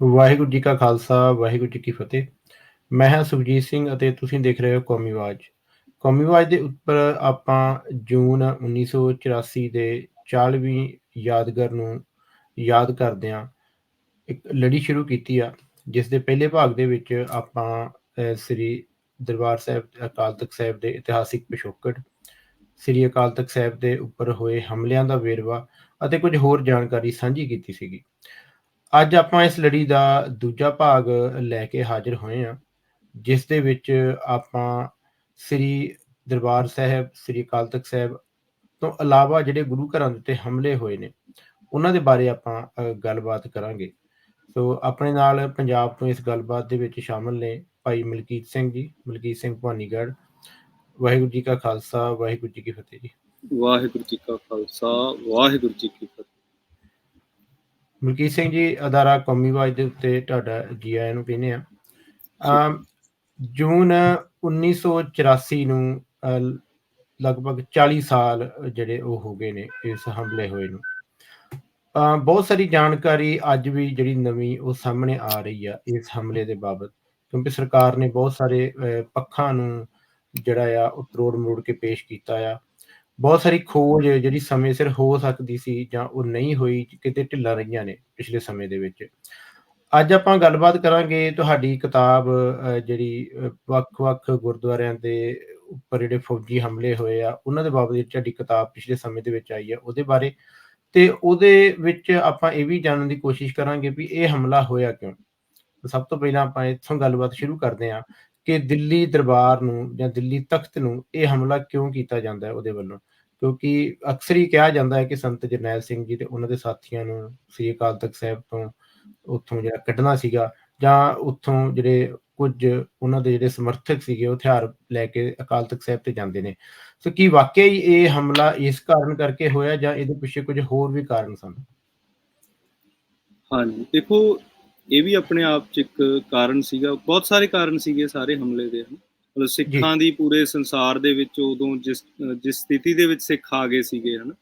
ਵਾਹਿਗੁਰੂ ਜੀ ਕਾ ਖਾਲਸਾ, ਵਾਹਿਗੁਰੂ ਜੀ ਕੀ ਫਤਿਹ। ਮੈਂ ਹਾਂ ਸੁਖਜੀਤ ਸਿੰਘ ਅਤੇ ਤੁਸੀਂ ਦੇਖ ਰਹੇ ਹੋ ਕੌਮੀ ਆਵਾਜ਼। ਕੌਮੀ ਆਵਾਜ਼ ਦੇ ਉੱਪਰ ਆਪਾਂ ਜੂਨ 1984 ਦੇ 40ਵੀਂ ਯਾਦਗਾਰ ਨੂੰ ਯਾਦ ਕਰਦੇ ਹਾਂ। ਇੱਕ ਲੜੀ ਸ਼ੁਰੂ ਕੀਤੀ ਆ, ਜਿਸ ਦੇ ਪਹਿਲੇ ਭਾਗ ਦੇ ਵਿੱਚ ਆਪਾਂ ਸ੍ਰੀ ਦਰਬਾਰ ਸਾਹਿਬ, ਅਕਾਲ ਤਖਤ ਸਾਹਿਬ ਦੇ ਇਤਿਹਾਸਿਕ ਪਿਛੋਕੜ, ਸ੍ਰੀ ਅਕਾਲ ਤਖਤ ਸਾਹਿਬ ਦੇ ਉੱਪਰ ਹੋਏ ਹਮਲਿਆਂ ਦਾ ਵੇਰਵਾ ਅਤੇ ਕੁਝ ਹੋਰ ਜਾਣਕਾਰੀ ਸਾਂਝੀ ਕੀਤੀ ਸੀਗੀ। ਅੱਜ ਆਪਾਂ ਇਸ ਲੜੀ ਦਾ ਦੂਜਾ ਭਾਗ ਲੈ ਕੇ ਹਾਜ਼ਰ ਹੋਏ ਹਾਂ, ਜਿਸ ਦੇ ਵਿੱਚ ਆਪਾਂ ਸ੍ਰੀ ਦਰਬਾਰ ਸਾਹਿਬ, ਸ੍ਰੀ ਅਕਾਲ ਤਖਤ ਸਾਹਿਬ ਤੋਂ ਇਲਾਵਾ ਜਿਹੜੇ ਗੁਰੂ ਘਰਾਂ ਦੇ ਉੱਤੇ ਹਮਲੇ ਹੋਏ ਨੇ, ਉਹਨਾਂ ਦੇ ਬਾਰੇ ਆਪਾਂ ਗੱਲਬਾਤ ਕਰਾਂਗੇ। ਸੋ ਆਪਣੇ ਨਾਲ ਪੰਜਾਬ ਤੋਂ ਇਸ ਗੱਲਬਾਤ ਦੇ ਵਿੱਚ ਸ਼ਾਮਲ ਨੇ ਭਾਈ ਮਲਕੀਤ ਸਿੰਘ ਜੀ, ਮਲਕੀਤ ਸਿੰਘ ਭਾਨੀਗੜ੍ਹ ਵਾਹਿਗੁਰੂ ਜੀ ਕਾ ਖਾਲਸਾ, ਵਾਹਿਗੁਰੂ ਜੀ ਕੀ ਫਤਿਹ ਜੀ। ਵਾਹਿਗੁਰੂ ਜੀ ਕਾ ਖਾਲਸਾ, ਵਾਹਿਗੁਰੂ ਜੀ ਕੀ ਫਤਿਹ। ਮਲਕੀਤ ਸਿੰਘ ਜੀ, ਅਦਾਰਾ ਕੌਮੀ ਆਵਾਜ਼ ਦੇ ਉੱਤੇ ਤੁਹਾਡਾ ਜੀ ਆਇਆਂ ਨੂੰ ਕਹਿੰਦੇ ਆ। ਜੂਨ 1984 ਨੂੰ ਲਗਭਗ 40 ਸਾਲ ਜਿਹੜੇ ਉਹ ਹੋ ਗਏ ਨੇ ਇਸ ਹਮਲੇ ਹੋਏ ਨੂੰ। ਬਹੁਤ ਸਾਰੀ ਜਾਣਕਾਰੀ ਅੱਜ ਵੀ ਜਿਹੜੀ ਨਵੀਂ ਉਹ ਸਾਹਮਣੇ ਆ ਰਹੀ ਆ ਇਸ ਹਮਲੇ ਦੇ ਬਾਬਤ, ਕਿਉਂਕਿ ਸਰਕਾਰ ਨੇ ਬਹੁਤ ਸਾਰੇ ਪੱਖਾਂ ਨੂੰ ਜਿਹੜਾ ਆ ਉਹ ਤਰੋੜ ਮਰੋੜ ਕੇ ਪੇਸ਼ ਕੀਤਾ ਆ। ਬਹੁਤ ਸਾਰੀ ਖੋਜ ਜਿਹੜੀ ਸਮੇਂ ਸਿਰ ਹੋ ਸਕਦੀ ਸੀ ਜਾਂ ਉਹ ਨਹੀਂ ਹੋਈ ਕਿਤੇ ਢਿੱਲਾਂ ਰਹੀਆਂ ਨੇ ਪਿਛਲੇ ਸਮੇਂ ਦੇ ਵਿੱਚ। ਅੱਜ ਆਪਾਂ ਗੱਲਬਾਤ ਕਰਾਂਗੇ ਤੁਹਾਡੀ ਕਿਤਾਬ ਜਿਹੜੀ ਵੱਖ-ਵੱਖ ਗੁਰਦੁਆਰਿਆਂ ਦੇ ਉੱਪਰ ਜਿਹੜੇ ਫੌਜੀ ਹਮਲੇ ਹੋਏ ਆ, ਉਹਨਾਂ ਦੇ ਬਾਬਤ ਤੁਹਾਡੀ ਕਿਤਾਬ ਪਿਛਲੇ ਸਮੇਂ ਦੇ ਵਿੱਚ ਆਈ ਹੈ ਉਹਦੇ ਬਾਰੇ। ਤੇ ਉਹਦੇ ਵਿੱਚ ਆਪਾਂ ਇਹ ਵੀ ਜਾਣਨ ਦੀ ਕੋਸ਼ਿਸ਼ ਕਰਾਂਗੇ ਵੀ ਇਹ ਹਮਲਾ ਹੋਇਆ ਕਿਉਂ? ਸਭ ਤੋਂ ਪਹਿਲਾਂ ਆਪਾਂ ਇੱਥੋਂ ਗੱਲਬਾਤ ਸ਼ੁਰੂ ਕਰਦੇ ਹਾਂ। ਕਿ ਦਿੱਲੀ ਦਰਬਾਰ ਨੂੰ ਜਾਂ ਦਿੱਲੀ ਤਖਤ ਨੂੰ ਇਹ ਹਮਲਾ ਕਿਉਂ ਕੀਤਾ ਜਾਂਦਾ ਹੈ ਉਹਦੇ ਵੱਲੋਂ? ਕਿਉਂਕਿ ਅਕਸਰ ਹੀ ਕਿਹਾ ਜਾਂਦਾ ਹੈ ਕਿ ਸੰਤ ਜਰਨੈਲ ਸਿੰਘ ਜੀ ਤੇ ਉਹਨਾਂ ਦੇ ਸਾਥੀਆਂ ਨੂੰ ਸ੍ਰੀ ਅਕਾਲ ਤਖਤ ਸਾਹਿਬ ਤੋਂ ਉੱਥੋਂ ਜਿਹੜਾ ਕੱਢਣਾ ਸੀਗਾ ਜਾਂ ਉੱਥੋਂ ਜਿਹੜੇ ਕੁਝ ਉਹਨਾਂ ਦੇ ਜਿਹੜੇ ਸਮਰਥਕ ਸੀਗੇ ਉਹ ਹਥਿਆਰ ਲੈ ਕੇ ਅਕਾਲ ਤਖਤ ਸਾਹਿਬ ਤੇ ਜਾਂਦੇ ਨੇ। ਸੋ ਕੀ ਵਾਕਿਆ ਹੀ ਇਹ ਹਮਲਾ ਇਸ ਕਾਰਨ ਕਰਕੇ ਹੋਇਆ ਜਾਂ ਇਹਦੇ ਪਿੱਛੇ ਕੁਝ ਹੋਰ ਵੀ ਕਾਰਨ ਸਨ? ਹਾਂਜੀ, ਦੇਖੋ ਇਹ ਵੀ ਆਪਣੇ ਆਪ ਚ ਇੱਕ ਕਾਰਨ ਸੀਗਾ। ਬਹੁਤ ਸਾਰੇ ਕਾਰਨ ਸੀਗੇ ਸਾਰੇ ਹਮਲੇ ਦੇ ਮਤਲਬ ਸਿੱਖਾਂ ਦੀ ਪੂਰੇ ਸੰਸਾਰ ਦੇ ਵਿੱਚ ਉਦੋਂ ਜਿਸ ਜਿਸ ਸਥਿਤੀ ਦੇ ਵਿੱਚ ਸਿੱਖ ਆ ਗਏ ਸੀਗੇ ਹਨ।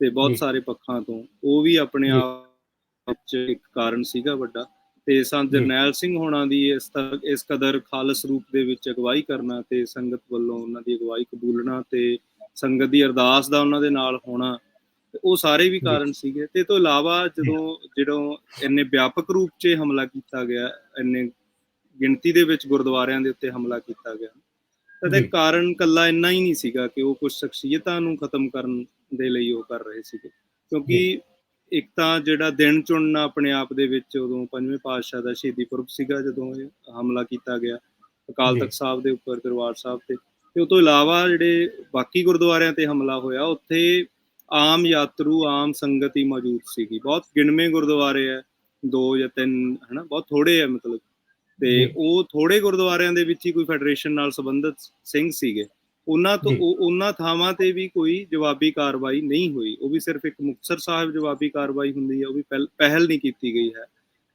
ਤੇ ਬਹੁਤ ਸਾਰੇ ਪੱਖਾਂ ਤੋਂ। ਉਹ ਵੀ ਆਪਣੇ ਆਪ ਵਿੱਚ ਇੱਕ ਕਾਰਨ ਸੀਗਾ ਵੱਡਾ। ਤੇ ਸੰਤ ਜਰਨੈਲ ਸਿੰਘ ਹੋਣਾ ਦੀ ਇਸ ਇਸ ਕਦਰ ਖਾਲਸ ਰੂਪ ਦੇ ਵਿੱਚ ਅਗਵਾਈ ਕਰਨਾ ਤੇ ਸੰਗਤ ਵੱਲੋਂ ਉਹਨਾਂ ਦੀ ਅਗਵਾਈ ਕਬੂਲਣਾ ਤੇ ਸੰਗਤ ਦੀ ਅਰਦਾਸ ਦਾ ਉਹਨਾਂ ਦੇ ਨਾਲ ਹੋਣਾ ਉਹ ਸਾਰੇ ਵੀ ਕਾਰਨ ਸੀਗੇ ਤੇ ਤੋਂ ਇਲਾਵਾ ਜਦੋਂ ਜਦੋਂ ਇੰਨੇ ਵਿਆਪਕ ਰੂਪ 'ਚ ਹਮਲਾ ਕੀਤਾ ਗਿਆ ਇੰਨੇ ਗਿਣਤੀ ਦੇ ਵਿੱਚ ਗੁਰਦੁਆਰਿਆਂ ਦੇ ਉੱਤੇ ਹਮਲਾ ਕੀਤਾ ਗਿਆ ਤਾਂ ਇਹ ਕਾਰਨ ਕੱਲਾ ਇੰਨਾ ਹੀ ਨਹੀਂ ਸੀਗਾ ਕਿ ਉਹ ਕੁਝ ਸ਼ਖਸੀਅਤਾਂ ਨੂੰ ਖਤਮ ਕਰਨ ਦੇ ਲਈ ਉਹ ਕਰ ਰਹੇ ਸੀਗੇ। ਕਿਉਂਕਿ ਇੱਕ ਤਾਂ ਜਿਹੜਾ ਦਿਨ ਚੁਣਨਾ ਆਪਣੇ ਆਪ ਦੇ ਵਿੱਚ ਉਦੋਂ ਪੰਜਵੇਂ ਪਾਤਸ਼ਾਹ ਦਾ ਸ਼ਹੀਦੀ ਪੁਰਬ ਸੀਗਾ ਜਦੋਂ ਹਮਲਾ ਕੀਤਾ ਗਿਆ ਅਕਾਲ ਤਖਤ ਸਾਹਿਬ ਦੇ ਉੱਪਰ ਦਰਬਾਰ ਸਾਹਿਬ ਤੇ ਤੇ ਉਸ ਤੋਂ ਇਲਾਵਾ ਜਿਹੜੇ ਬਾਕੀ ਗੁਰਦੁਆਰਿਆਂ ਤੇ ਹਮਲਾ ਹੋਇਆ ਉੱਥੇ ਆਮ ਯਾਤਰੂ ਆਮ ਸੰਗਤ ਹੀ ਮੌਜੂਦ ਸੀਗੀ। ਬਹੁਤ ਗਿਣਵੇਂ ਗੁਰਦੁਆਰੇ ਆ ਦੋ ਜਾਂ ਤਿੰਨ ਹਨਾ ਬਹੁਤ ਥੋੜੇ ਆ ਮਤਲਬ। ਤੇ ਉਹ ਥੋੜੇ ਗੁਰਦੁਆਰਿਆਂ ਦੇ ਵਿੱਚ ਹੀ ਕੋਈ ਫੈਡਰੇਸ਼ਨ ਨਾਲ ਸੰਬੰਧਿਤ ਸਿੰਘ ਸੀਗੇ। ਉਹਨਾਂ ਤੋਂ ਉਹਨਾਂ ਥਾਵਾਂ ਤੇ ਵੀ ਕੋਈ ਜਵਾਬੀ ਕਾਰਵਾਈ ਨਹੀਂ ਹੋਈ। ਉਹ ਵੀ ਸਿਰਫ ਇੱਕ ਮੁਕਤਸਰ ਸਾਹਿਬ ਜਵਾਬੀ ਕਾਰਵਾਈ ਹੁੰਦੀ ਹੈ ਉਹ ਵੀ ਪਹਿਲ ਨਹੀਂ ਕੀਤੀ ਗਈ ਹੈ।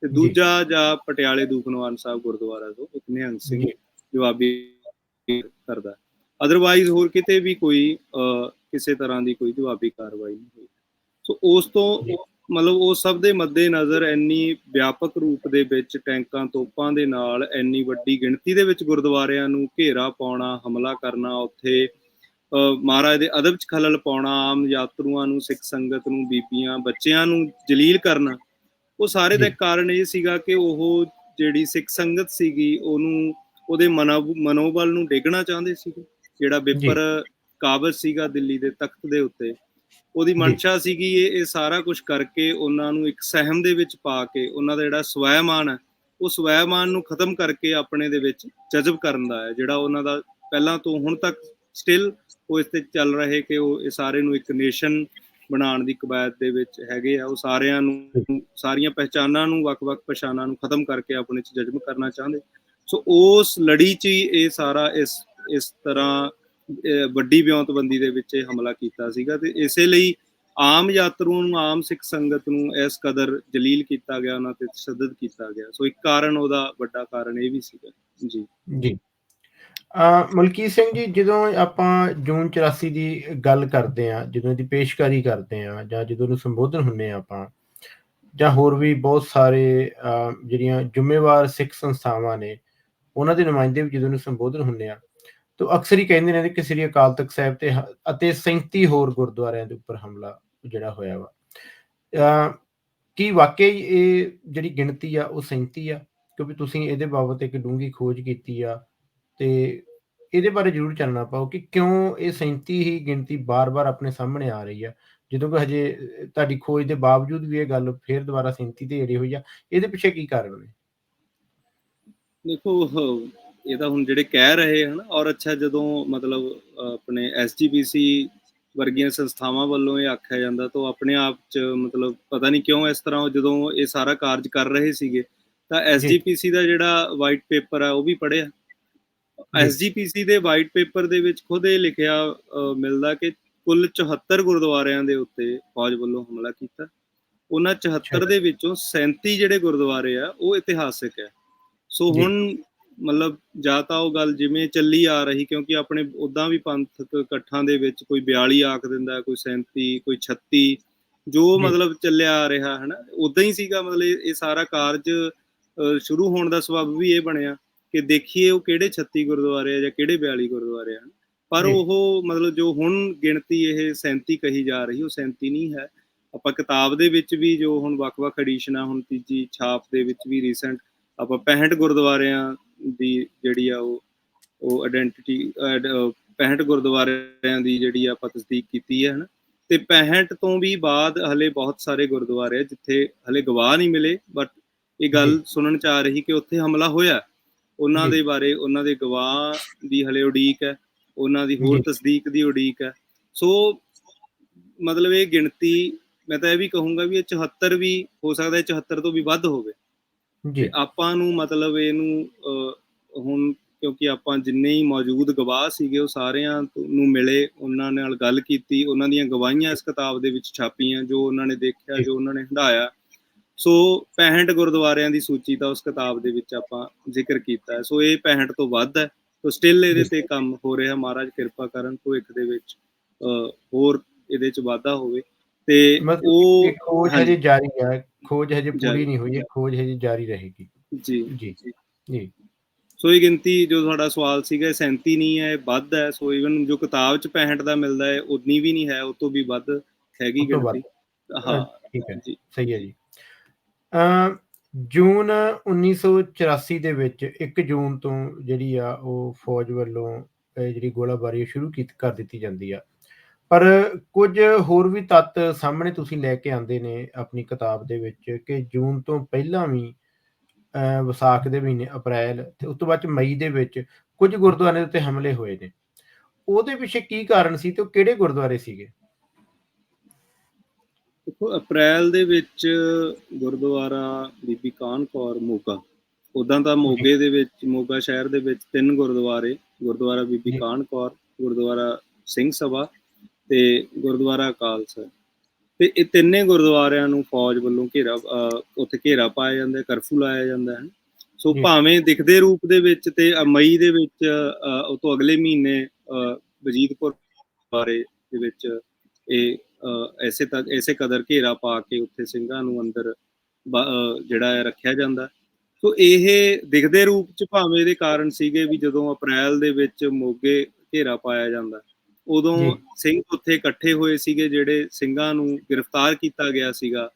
ਤੇ ਦੂਜਾ ਜਾਂ ਪਟਿਆਲੇ ਦੂਖਨਵਾਨ ਸਾਹਿਬ ਗੁਰਦੁਆਰਾ ਤੋਂ ਇੱਕ ਨਿਹੰਗ ਸਿੰਘ ਜਵਾਬੀ ਕਰਦਾ। ਅਦਰਵਾਈਜ਼ ਹੋਰ ਕਿਤੇ ਵੀ ਕੋਈ ਕਿਸੇ ਤਰ੍ਹਾਂ ਦੀ ਕੋਈ ਜਵਾਬੀ ਕਾਰਵਾਈ ਨਹੀਂ ਹੋਈ। ਸੋ ਉਸ ਤੋਂ ਮਤਲਬ ਉਹ ਸਭ ਦੇ ਮੱਦੇ ਨਜ਼ਰ ਇੰਨੀ ਵਿਆਪਕ ਰੂਪ ਦੇ ਵਿੱਚ ਟੈਂਕਾਂ ਤੋਪਾਂ ਦੇ ਨਾਲ ਇੰਨੀ ਵੱਡੀ ਗਿਣਤੀ ਦੇ ਵਿੱਚ ਗੁਰਦੁਆਰਿਆਂ ਨੂੰ ਘੇਰਾ ਪਾਉਣਾ ਹਮਲਾ ਕਰਨਾ ਉੱਥੇ ਮਹਾਰਾਜ ਦੇ ਅਦਬ ਚ ਖਲਲ ਪਾਉਣਾ ਆਮ ਯਾਤਰੂਆਂ ਨੂੰ ਸਿੱਖ ਸੰਗਤ ਨੂੰ ਬੀਬੀਆਂ ਬੱਚਿਆਂ ਨੂੰ ਜਲੀਲ ਕਰਨਾ ਉਹ ਸਾਰੇ ਦਾ ਕਾਰਨ ਇਹ ਸੀਗਾ ਕਿ ਉਹ ਜਿਹੜੀ ਸਿੱਖ ਸੰਗਤ ਸੀਗੀ ਉਹਨੂੰ ਉਹਦੇ ਮਨੋਬਲ ਨੂੰ ਡੇਗਣਾ ਚਾਹੁੰਦੇ ਸੀਗੇ। ਜਿਹੜਾ ਬੇਪਰ ਕਾਬਜ਼ ਸੀਗਾ ਦਿੱਲੀ ਦੇ ਤਖਤ ਦੇ ਉੱਤੇ। ਉਹਦੀ ਮਨਸ਼ਾ ਸੀਗੀ ਇਹ ਇਹ ਸਾਰਾ ਕੁਝ ਕਰਕੇ ਉਹਨਾਂ ਨੂੰ ਇੱਕ ਸਹਿਮ ਦੇ ਵਿੱਚ ਪਾ ਕੇ ਉਹਨਾਂ ਦਾ ਜਿਹੜਾ ਸਵੈਮਾਨ ਹੈ ਉਹ ਸਵੈਮਾਨ ਨੂੰ ਖਤਮ ਕਰਕੇ ਆਪਣੇ ਦੇ ਵਿੱਚ ਜਜ਼ਬ ਕਰਨ ਦਾ ਹੈ ਜਿਹੜਾ ਉਹਨਾਂ ਦਾ ਪਹਿਲਾਂ ਤੋਂ ਹੁਣ ਤੱਕ ਸਟਿਲ ਉਹ ਇਸ ਤੇ ਚੱਲ ਰਹੇ ਕਿ ਉਹ ਇਹ ਸਾਰੇ ਨੂੰ ਇੱਕ ਨੇਸ਼ਨ ਬਣਾਉਣ ਦੀ ਕਵਾਇਦ ਦੇ ਵਿੱਚ ਹੈਗੇ ਆ। ਉਹ ਸਾਰਿਆਂ ਨੂੰ ਸਾਰੀਆਂ ਪਹਿਚਾਨਾਂ ਨੂੰ ਵੱਖ-ਵੱਖ ਪਛਾਣਾਂ ਨੂੰ ਖਤਮ ਕਰਕੇ ਆਪਣੇ ਚ ਜਜ਼ਬ ਕਰਨਾ ਚਾਹੁੰਦੇ। ਸੋ ਉਸ ਲੜੀ 'ਚ ਹੀ ਇਹ ਸਾਰਾ ਇਸ ਇਸ ਤਰ੍ਹਾਂ ਵੱਡੀ ਵਿਉਂਤਬੰਦੀ ਦੇ ਵਿੱਚ ਇਹ ਹਮਲਾ ਕੀਤਾ ਸੀਗਾ ਤੇ ਇਸੇ ਲਈ ਆਮ ਯਾਤਰੂ ਨੂੰ, ਆਮ ਸਿੱਖ ਸੰਗਤ ਨੂੰ ਇਸ ਕਦਰ ਜਲੀਲ ਕੀਤਾ ਗਿਆ, ਉਹਨਾਂ ਤੇ ਤਸ਼ੱਦਦ ਕੀਤਾ ਗਿਆ। ਸੋ ਇੱਕ ਕਾਰਨ ਉਹਦਾ ਵੱਡਾ ਕਾਰਨ ਇਹ ਵੀ ਸੀਗਾ। ਜੀ। ਜੀ। ਅ ਸਿੰਘ ਜੀ, ਜਦੋਂ ਆਪਾਂ ਜੂਨ 84 ਦੀ ਗੱਲ ਕਰਦੇ ਆ ਜਦੋਂ ਇਹਦੀ ਪੇਸ਼ਕਾਰੀ ਕਰਦੇ ਆ ਜਾਂ ਜਦੋਂ ਨੂੰ ਸੰਬੋਧਨ ਹੁੰਨੇ ਆ ਆਪਾਂ, ਜਾਂ ਹੋਰ ਵੀ ਬਹੁਤ ਸਾਰੇ ਜਿਹੜੀਆਂ ਜ਼ਿੰਮੇਵਾਰ ਸਿੱਖ ਸੰਸਥਾਵਾਂ ਨੇ, ਉਹਨਾਂ ਦੇ ਨੁਮਾਇੰਦੇ ਵੀ ਜਦੋਂ ਨੂੰ ਸੰਬੋਧਨ ਹੁੰਦੇ ਆ ਤਾਂ ਅਕਸਰ ਹੀ ਕਹਿੰਦੇ ਨੇ ਕਿ ਸ੍ਰੀ ਅਕਾਲ ਤਖਤ ਸਾਹਿਬ ਤੇ ਅਤੇ 37 ਹੋਰ ਗੁਰਦੁਆਰਿਆਂ ਦੇ ਉੱਪਰ ਹਮਲਾ ਜਿਹੜਾ ਹੋਇਆ ਵਾ। ਕੀ ਵਾਕਈ ਇਹ ਜਿਹੜੀ ਗਿਣਤੀ ਆ, ਉਹ 37 ਆ? ਕਿਉਂਕਿ ਤੁਸੀਂ ਇਹਦੇ ਬਾਬਤ ਇੱਕ ਡੂੰਗੀ ਖੋਜ ਕੀਤੀ ਆ ਤੇ ਇਹਦੇ ਬਾਰੇ ਜ਼ਰੂਰ ਚੱਲਣਾ ਪਾਓ ਕਿ ਕਿਉਂ ਇਹ 37 ਹੀ ਗਿਣਤੀ ਬਾਰ-ਬਾਰ ਆਪਣੇ ਸਾਹਮਣੇ ਆ ਰਹੀ ਆ? ਜਦੋਂ ਕਿ ਹਜੇ ਤੁਹਾਡੀ ਖੋਜ ਦੇ ਬਾਵਜੂਦ ਵੀ ਇਹ ਗੱਲ ਫੇਰ ਦੁਬਾਰਾ 37 ਤੇ ਏੜੀ ਹੋਈ ਆ, ਇਹਦੇ ਪਿੱਛੇ ਕੀ ਕਾਰਨ ਨੇ? ਦੇਖੋ ਇਹ ਤਾਂ ਹੁਣ ਜਿਹੜੇ ਕਹਿ ਰਹੇ ਹਨ ਔਰ ਅੱਛਾ ਜਦੋਂ ਮਤਲਬ ਆਪਣੇ ਐਸਜੀਪੀਸੀ ਵਰਗੀਆਂ ਸੰਸਥਾਵਾਂ ਵੱਲੋਂ ਇਹ ਆਖਿਆ ਜਾਂਦਾ ਤਾਂ ਆਪਣੇ ਆਪ ਚ ਮਤਲਬ ਪਤਾ ਨਹੀਂ ਕਿਉਂ ਇਸ ਤਰ੍ਹਾਂ ਜਦੋਂ ਇਹ ਸਾਰਾ ਕਾਰਜ ਕਰ ਰਹੇ ਸੀਗੇ ਤਾਂ ਐਸਜੀਪੀਸੀ ਦਾ ਜਿਹੜਾ ਵਾਈਟ ਪੇਪਰ ਆ ਉਹ ਵੀ ਪੜਿਆ। ਐਸਜੀਪੀਸੀ ਦੇ ਵਾਈਟ ਪੇਪਰ ਦੇ ਵਿੱਚ ਖੁਦ ਇਹ ਲਿਖਿਆ ਮਿਲਦਾ ਕਿ ਕੁੱਲ 74 ਗੁਰਦੁਆਰਿਆਂ ਦੇ ਉੱਤੇ ਫੌਜ ਵੱਲੋਂ ਹਮਲਾ ਕੀਤਾ। ਉਹਨਾਂ 74 ਦੇ ਵਿੱਚੋਂ 37 ਜਿਹੜੇ ਗੁਰਦੁਆਰੇ ਆ ਉਹ ਇਤਿਹਾਸਿਕ ਹੈ। ਸੋ। ਹੁਣ ਮਤਲਬ ਜਾਂ ਤਾਂ ਉਹ ਗੱਲ ਜਿਵੇਂ ਚੱਲੀ ਆ ਰਹੀ ਕਿਉਂਕਿ ਆਪਣੇ ਉਦਾਂ ਵੀ ਪੰਥਕ ਇਕੱਠਾਂ ਦੇ ਵਿੱਚ ਕੋਈ 42 ਆਖ ਦਿੰਦਾ ਕੋਈ 37 ਕੋਈ 36 ਜੋ। ਮਤਲਬ ਚੱਲਿਆ ਆ ਰਿਹਾ ਹੈ ਨਾ ਉਦਾਂ ਹੀ ਸੀਗਾ ਮਤਲਬ ਇਹ ਸਾਰਾ ਕਾਰਜ ਸ਼ੁਰੂ ਹੋਣ ਦਾ ਸਬਬ ਵੀ ਇਹ ਬਣਿਆ ਕਿ ਦੇਖੀਏ ਉਹ ਕਿਹੜੇ 36 ਗੁਰਦੁਆਰੇ ਆ ਜਾਂ ਕਿਹੜੇ 42 ਗੁਰਦੁਆਰੇ ਆ ਪਰ। ਉਹ ਮਤਲਬ ਜੋ ਹੁਣ ਗਿਣਤੀ ਇਹ 37 ਕਹੀ ਜਾ ਰਹੀ ਉਹ 37 ਨਹੀਂ ਹੈ ਆਪਾਂ ਕਿਤਾਬ ਦੇ ਵਿੱਚ ਵੀ ਜੋ ਹੁਣ ਵੱਖ-ਵੱਖ ਐਡੀਸ਼ਨਾਂ ਹੁਣ ਤੀਜੀ ਛਾਪ ਦੇ ਵਿੱਚ ਵੀ ਰੀਸੈਂਟ ਆਪਾਂ 65 ਗੁਰਦੁਆਰਿਆਂ ਦੀ ਜਿਹੜੀ ਆ ਉਹ ਉਹ ਆਇਡੈਂਟੀਟੀ 65 ਗੁਰਦੁਆਰਿਆਂ ਦੀ ਜਿਹੜੀ ਆਪਾਂ ਤਸਦੀਕ ਕੀਤੀ ਹੈ ਹਨਾ ਤੇ 65 ਤੋਂ ਵੀ ਬਾਅਦ ਹਲੇ ਬਹੁਤ ਸਾਰੇ ਗੁਰਦੁਆਰੇ ਆ ਜਿੱਥੇ ਹਲੇ ਗਵਾਹ ਨਹੀਂ ਮਿਲੇ ਬਟ ਇਹ ਗੱਲ। ਸੁਣਨ ਚ ਆ ਰਹੀ ਕਿ ਉੱਥੇ ਹਮਲਾ ਹੋਇਆ ਉਹਨਾਂ। ਦੇ ਬਾਰੇ ਉਹਨਾਂ ਦੇ ਗਵਾਹ ਦੀ ਹਲੇ ਉਡੀਕ ਹੈ ਉਹਨਾਂ ਦੀ ਹੋਰ। ਤਸਦੀਕ ਦੀ ਉਡੀਕ ਹੈ ਸੋ ਮਤਲਬ ਇਹ ਗਿਣਤੀ ਮੈਂ ਤਾਂ ਇਹ ਵੀ ਕਹੂੰਗਾ ਵੀ ਇਹ 74 ਵੀ ਹੋ ਸਕਦਾ ਹੈ 74 ਤੋਂ ਵੀ ਵੱਧ ਹੋਵੇ ਜੀ। ਆਪਾਂ ਨੂੰ ਮਤਲਬ ਇਹਨੂੰ ਹੁਣ ਕਿਉਂਕਿ ਆਪਾਂ ਜਿੰਨੇ ਹੀ ਮੌਜੂਦ ਗਵਾਹ ਸੀਗੇ ਉਹ ਸਾਰਿਆਂ ਨੂੰ ਮਿਲੇ ਉਹਨਾਂ ਨਾਲ ਗੱਲ ਕੀਤੀ ਉਹਨਾਂ ਦੀਆਂ ਗਵਾਹੀਆਂ ਇਸ ਕਿਤਾਬ ਦੇ ਵਿੱਚ ਛਾਪੀਆਂ ਜੋ ਉਹਨਾਂ ਨੇ ਦੇਖਿਆ ਜੀ। ਉਹਨਾਂ ਨੇ ਹੰਡਾਇਆ ਸੋ 65 ਗੁਰਦੁਆਰਿਆਂ ਦੀ ਸੂਚੀ ਤਾਂ ਉਸ ਕਿਤਾਬ ਦੇ ਵਿੱਚ ਆਪਾਂ ਜ਼ਿਕਰ ਕੀਤਾ ਹੈ। ਸੋ ਇਹ 65 ਤੋਂ ਵੱਧ ਹੈ। ਸੋ ਸਟਿਲ ਇਹਦੇ। ਤੇ ਕੰਮ ਹੋ ਰਿਹਾ। ਮਹਾਰਾਜ ਕਿਰਪਾ ਕਰਨ ਭਵਿੱਖ ਦੇ ਵਿੱਚ ਹੋਰ ਇਹਦੇ ਚ ਵਾਧਾ ਹੋਵੇ। ਤੇ ਉਹ ਖੋਜ ਹਾਂਜੀ। ਜਾਰੀ ਹੈ ਖੋਜ ਹਜੇ। ਪੂਰੀ ਨਹੀਂ ਹੋਈ ਹੈ ਖੋਜ ਹਜੇ ਜਾਰੀ ਰਹੇਗੀ। ਜੀ। ਜੀ। ਜੀ। ਸੋ ਇਹ ਗਿਣਤੀ ਜੋ ਤੁਹਾਡਾ ਸਵਾਲ ਸੀਗਾ ਇਹ 37 ਨਹੀਂ ਹੈ ਇਹ ਵੱਧ ਹੈ। ਸੋ ਇਵਨ ਜੋ ਕਿਤਾਬ ਚ 65 ਦਾ ਮਿਲਦਾ ਹੈ ਉਤਨੀ ਵੀ ਨਹੀਂ ਹੈ ਉਹ ਤੋਂ ਵੀ ਵੱਧ ਹੈਗੀ। ਗਿਣਤੀ। ਹਾਂ ਠੀਕ ਹੈ ਜੀ। ਸਹੀ ਹੈ ਜੀ। ਅਮ ਜੂਨ 1984 ਦੇ ਵਿੱਚ 1 ਜੂਨ ਤੋਂ ਜਿਹੜੀ ਆ ਉਹ ਫੌਜ ਵੱਲੋਂ ਜਿਹੜੀ ਗੋਲਾਬਾਰੀ ਸ਼ੁਰੂ ਕੀਤੀ ਕਰ ਦਿੱਤੀ ਜਾਂਦੀ ਆ। ਪਰ ਕੁਝ ਹੋਰ ਵੀ ਤੱਤ ਸਾਹਮਣੇ ਤੁਸੀਂ ਲੈ ਕੇ ਆਂਦੇ ਨੇ ਆਪਣੀ ਕਿਤਾਬ ਦੇ ਵਿੱਚ ਕਿ ਜੂਨ ਤੋਂ ਪਹਿਲਾਂ ਵੀ ਵਿਸਾਖ ਦੇ ਮਹੀਨੇ ਅਪ੍ਰੈਲ ਤੇ ਉਸ ਤੋਂ ਬਾਅਦ ਮਈ ਦੇ ਵਿੱਚ ਕੁਝ ਗੁਰਦੁਆਰਿਆਂ ਦੇ ਉੱਤੇ ਹਮਲੇ ਹੋਏ ਨੇ ਉਹਦੇ ਪਿੱਛੇ ਕੀ ਕਾਰਨ ਸੀ ਤੇ ਉਹ ਕਿਹੜੇ ਗੁਰਦੁਆਰੇ ਸੀਗੇ ਦੇਖੋ ਅਪ੍ਰੈਲ ਦੇ ਵਿੱਚ ਗੁਰਦੁਆਰਾ ਬੀਬੀ ਕਾਨ ਕੌਰ ਮੋਗਾ ਉਦਾਂ ਤਾਂ ਮੋਗੇ ਦੇ ਵਿੱਚ ਮੋਗਾ ਸ਼ਹਿਰ ਦੇ ਵਿੱਚ ਤਿੰਨ ਗੁਰਦੁਆਰੇ ਗੁਰਦੁਆਰਾ ਬੀਬੀ। ਕਾਨ ਕੌਰ ਗੁਰਦੁਆਰਾ ਸਿੰਘ ਸਭਾ ਤੇ ਗੁਰਦੁਆਰਾ ਅਕਾਲ ਸਾਹਿਬ ਤੇ ਇਹ ਤਿੰਨੇ ਗੁਰਦੁਆਰਿਆਂ ਨੂੰ ਫੌਜ ਵੱਲੋਂ ਘੇਰਾ ਉੱਥੇ ਘੇਰਾ ਪਾਇਆ ਜਾਂਦਾ ਹੈ ਕਰਫਿਊ ਲਾਇਆ ਜਾਂਦਾ ਹੈ। ਸੋ। ਭਾਵੇਂ ਦਿਖਦੇ ਰੂਪ ਦੇ ਵਿੱਚ ਤੇ ਮਈ ਦੇ ਵਿੱਚ ਉਹ ਤੋਂ ਅਗਲੇ ਮਹੀਨੇ ਵਜੀਦਪੁਰ ਬਾਰੇ ਦੇ ਵਿੱਚ ਇਹ ਐਸੇ ਤੱਕ ਐਸੇ ਕਦਰ ਘੇਰਾ ਪਾ ਕੇ ਉੱਥੇ ਸਿੰਘਾਂ ਨੂੰ ਅੰਦਰ ਜਿਹੜਾ ਹੈ ਰੱਖਿਆ ਜਾਂਦਾ। ਸੋ ਇਹ ਦਿਖਦੇ ਰੂਪ ਚ ਭਾਵੇਂ ਇਹਦੇ ਕਾਰਨ ਸੀਗੇ ਵੀ ਜਦੋਂ ਅਪ੍ਰੈਲ ਦੇ ਵਿੱਚ ਮੋਗੇ ਘੇਰਾ ਪਾਇਆ ਜਾਂਦਾ। ਉਦੋਂ। ਸਿੰਘ ਉੱਥੇ ਇਕੱਠੇ ਹੋਏ ਸੀਗੇ ਜਿਹੜੇ ਸਿੰਘਾਂ ਨੂੰ ਗ੍ਰਿਫਤਾਰ ਕੀਤਾ ਗਿਆ ਸੀਗਾ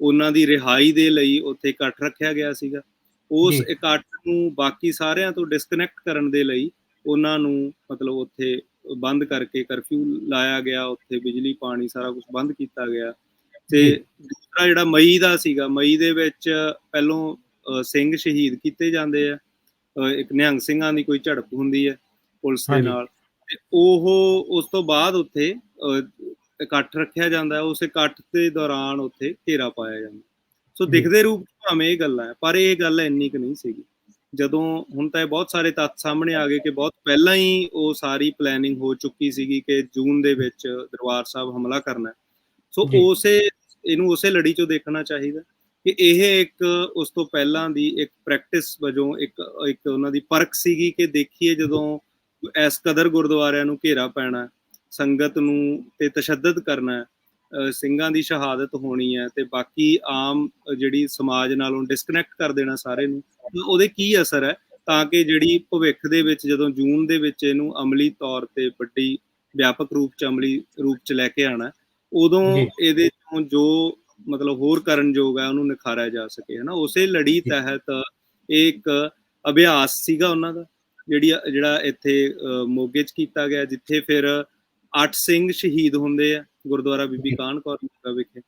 ਉਹਨਾਂ ਦੀ ਰਿਹਾਈ ਦੇ ਲਈ ਉੱਥੇ ਇਕੱਠ ਰੱਖਿਆ ਗਿਆ ਸੀਗਾ ਉਸ। ਇਕੱਠ ਨੂੰ ਬਾਕੀ ਸਾਰਿਆਂ ਤੋਂ ਡਿਸਕਨੈਕਟ ਕਰਨ ਦੇ ਲਈ ਉਹਨਾਂ ਨੂੰ ਮਤਲਬ ਉੱਥੇ ਬੰਦ ਕਰਕੇ ਕਰਫਿਊ ਲਾਇਆ ਗਿਆ ਉੱਥੇ ਬਿਜਲੀ ਪਾਣੀ ਸਾਰਾ ਕੁਝ ਬੰਦ ਕੀਤਾ ਗਿਆ ਤੇ। ਦੂਸਰਾ ਜਿਹੜਾ ਮਈ ਦਾ ਸੀਗਾ ਮਈ ਦੇ ਵਿੱਚ ਪਹਿਲੋਂ ਸਿੰਘ ਸ਼ਹੀਦ ਕੀਤੇ ਜਾਂਦੇ ਆ ਇੱਕ ਨਿਹੰਗ ਸਿੰਘਾਂ ਦੀ ਕੋਈ ਝੜਪ ਹੁੰਦੀ ਹੈ ਪੁਲਿਸ ਦੇ। ਨਾਲ ਉਹ ਉਸ ਤੋਂ ਬਾਅਦ ਉੱਥੇ ਇਕੱਠ ਰੱਖਿਆ ਜਾਂਦਾ ਉਸ ਇਕੱਠ ਦੇ ਦੌਰਾਨ ਉੱਥੇ ਘੇਰਾ ਪਾਇਆ ਜਾਂਦਾ ਸੋ। ਦਿਖਦੇ ਰੂਪ ਭਾਵੇਂ ਇਹ ਗੱਲਾਂ ਪਰ ਇਹ ਗੱਲ ਇੰਨੀ ਕੁ ਨਹੀਂ ਸੀਗੀ ਜਦੋਂ ਹੁਣ ਤਾਂ ਇਹ ਬਹੁਤ ਸਾਰੇ ਤੱਥ ਸਾਹਮਣੇ ਆ ਗਏ ਕਿ ਬਹੁਤ ਪਹਿਲਾਂ ਹੀ ਉਹ ਸਾਰੀ ਪਲੈਨਿੰਗ ਹੋ ਚੁੱਕੀ ਸੀਗੀ ਕਿ ਜੂਨ ਦੇ ਵਿੱਚ ਦਰਬਾਰ ਸਾਹਿਬ ਹਮਲਾ ਕਰਨਾ। ਸੋ। ਉਸੇ ਇਹਨੂੰ ਉਸੇ ਲੜੀ 'ਚੋਂ ਦੇਖਣਾ ਚਾਹੀਦਾ ਕਿ ਇਹ ਇੱਕ ਉਸ ਤੋਂ ਪਹਿਲਾਂ ਦੀ ਇੱਕ ਪ੍ਰੈਕਟਿਸ ਵਜੋਂ ਇੱਕ ਇੱਕ ਉਹਨਾਂ ਦੀ ਪਰਖ ਸੀਗੀ ਕਿ ਦੇਖੀਏ ਜਦੋਂ ਇਸ ਕਦਰ ਗੁਰਦੁਆਰਿਆਂ ਨੂੰ ਘੇਰਾ ਪੈਣਾ ਹੈ, ਸੰਗਤ ਨੂੰ ਤੇ ਤਸ਼ੱਦਦ ਕਰਨਾ ਹੈ, ਸਿੰਘਾਂ ਦੀ ਸ਼ਹਾਦਤ ਹੋਣੀ ਹੈ ਤੇ ਬਾਕੀ ਆਮ ਜਿਹੜੀ ਸਮਾਜ ਨਾਲੋਂ ਡਿਸਕਨੈਕਟ ਕਰ ਦੇਣਾ ਸਾਰੇ ਨੂੰ ਉਹਦੇ ਕੀ ਅਸਰ ਹੈ ਤਾਂ ਕਿ ਜਿਹੜੀ ਭਵਿੱਖ ਦੇ ਵਿੱਚ ਜਦੋਂ ਜੂਨ ਦੇ ਵਿੱਚ ਇਹਨੂੰ ਅਮਲੀ ਤੌਰ ਤੇ ਵੱਡੀ ਵਿਆਪਕ ਰੂਪ ਚ ਅਮਲੀ ਰੂਪ ਚ ਲੈ ਕੇ ਆਣਾ ਉਦੋਂ। ਇਹਦੇ ਤੋਂ ਜੋ ਮਤਲਬ ਹੋਰ ਕਰਨਯੋਗ ਹੈ ਉਹਨੂੰ ਨਿਖਾਰਿਆ ਜਾ ਸਕੇ ਹਨਾ ਉਸੇ ਲੜੀ। ਤਹਿਤ ਇੱਕ ਅਭਿਆਸ ਸੀਗਾ ਉਹਨਾਂ ਦਾ ਜਿਹੜੀ ਜਿਹੜਾ ਇੱਥੇ ਮੋਗੇ ਚ ਕੀਤਾ ਗਿਆ ਜਿੱਥੇ ਫਿਰ ਅੱਠ ਸਿੰਘ ਸ਼ਹੀਦ ਹੁੰਦੇ ਆ ਗੁਰਦੁਆਰਾ ਬੀਬੀ ਜੀ। ਕਾਹਨ ਕੌਰ ਮੋਗਾ ਵਿਖੇ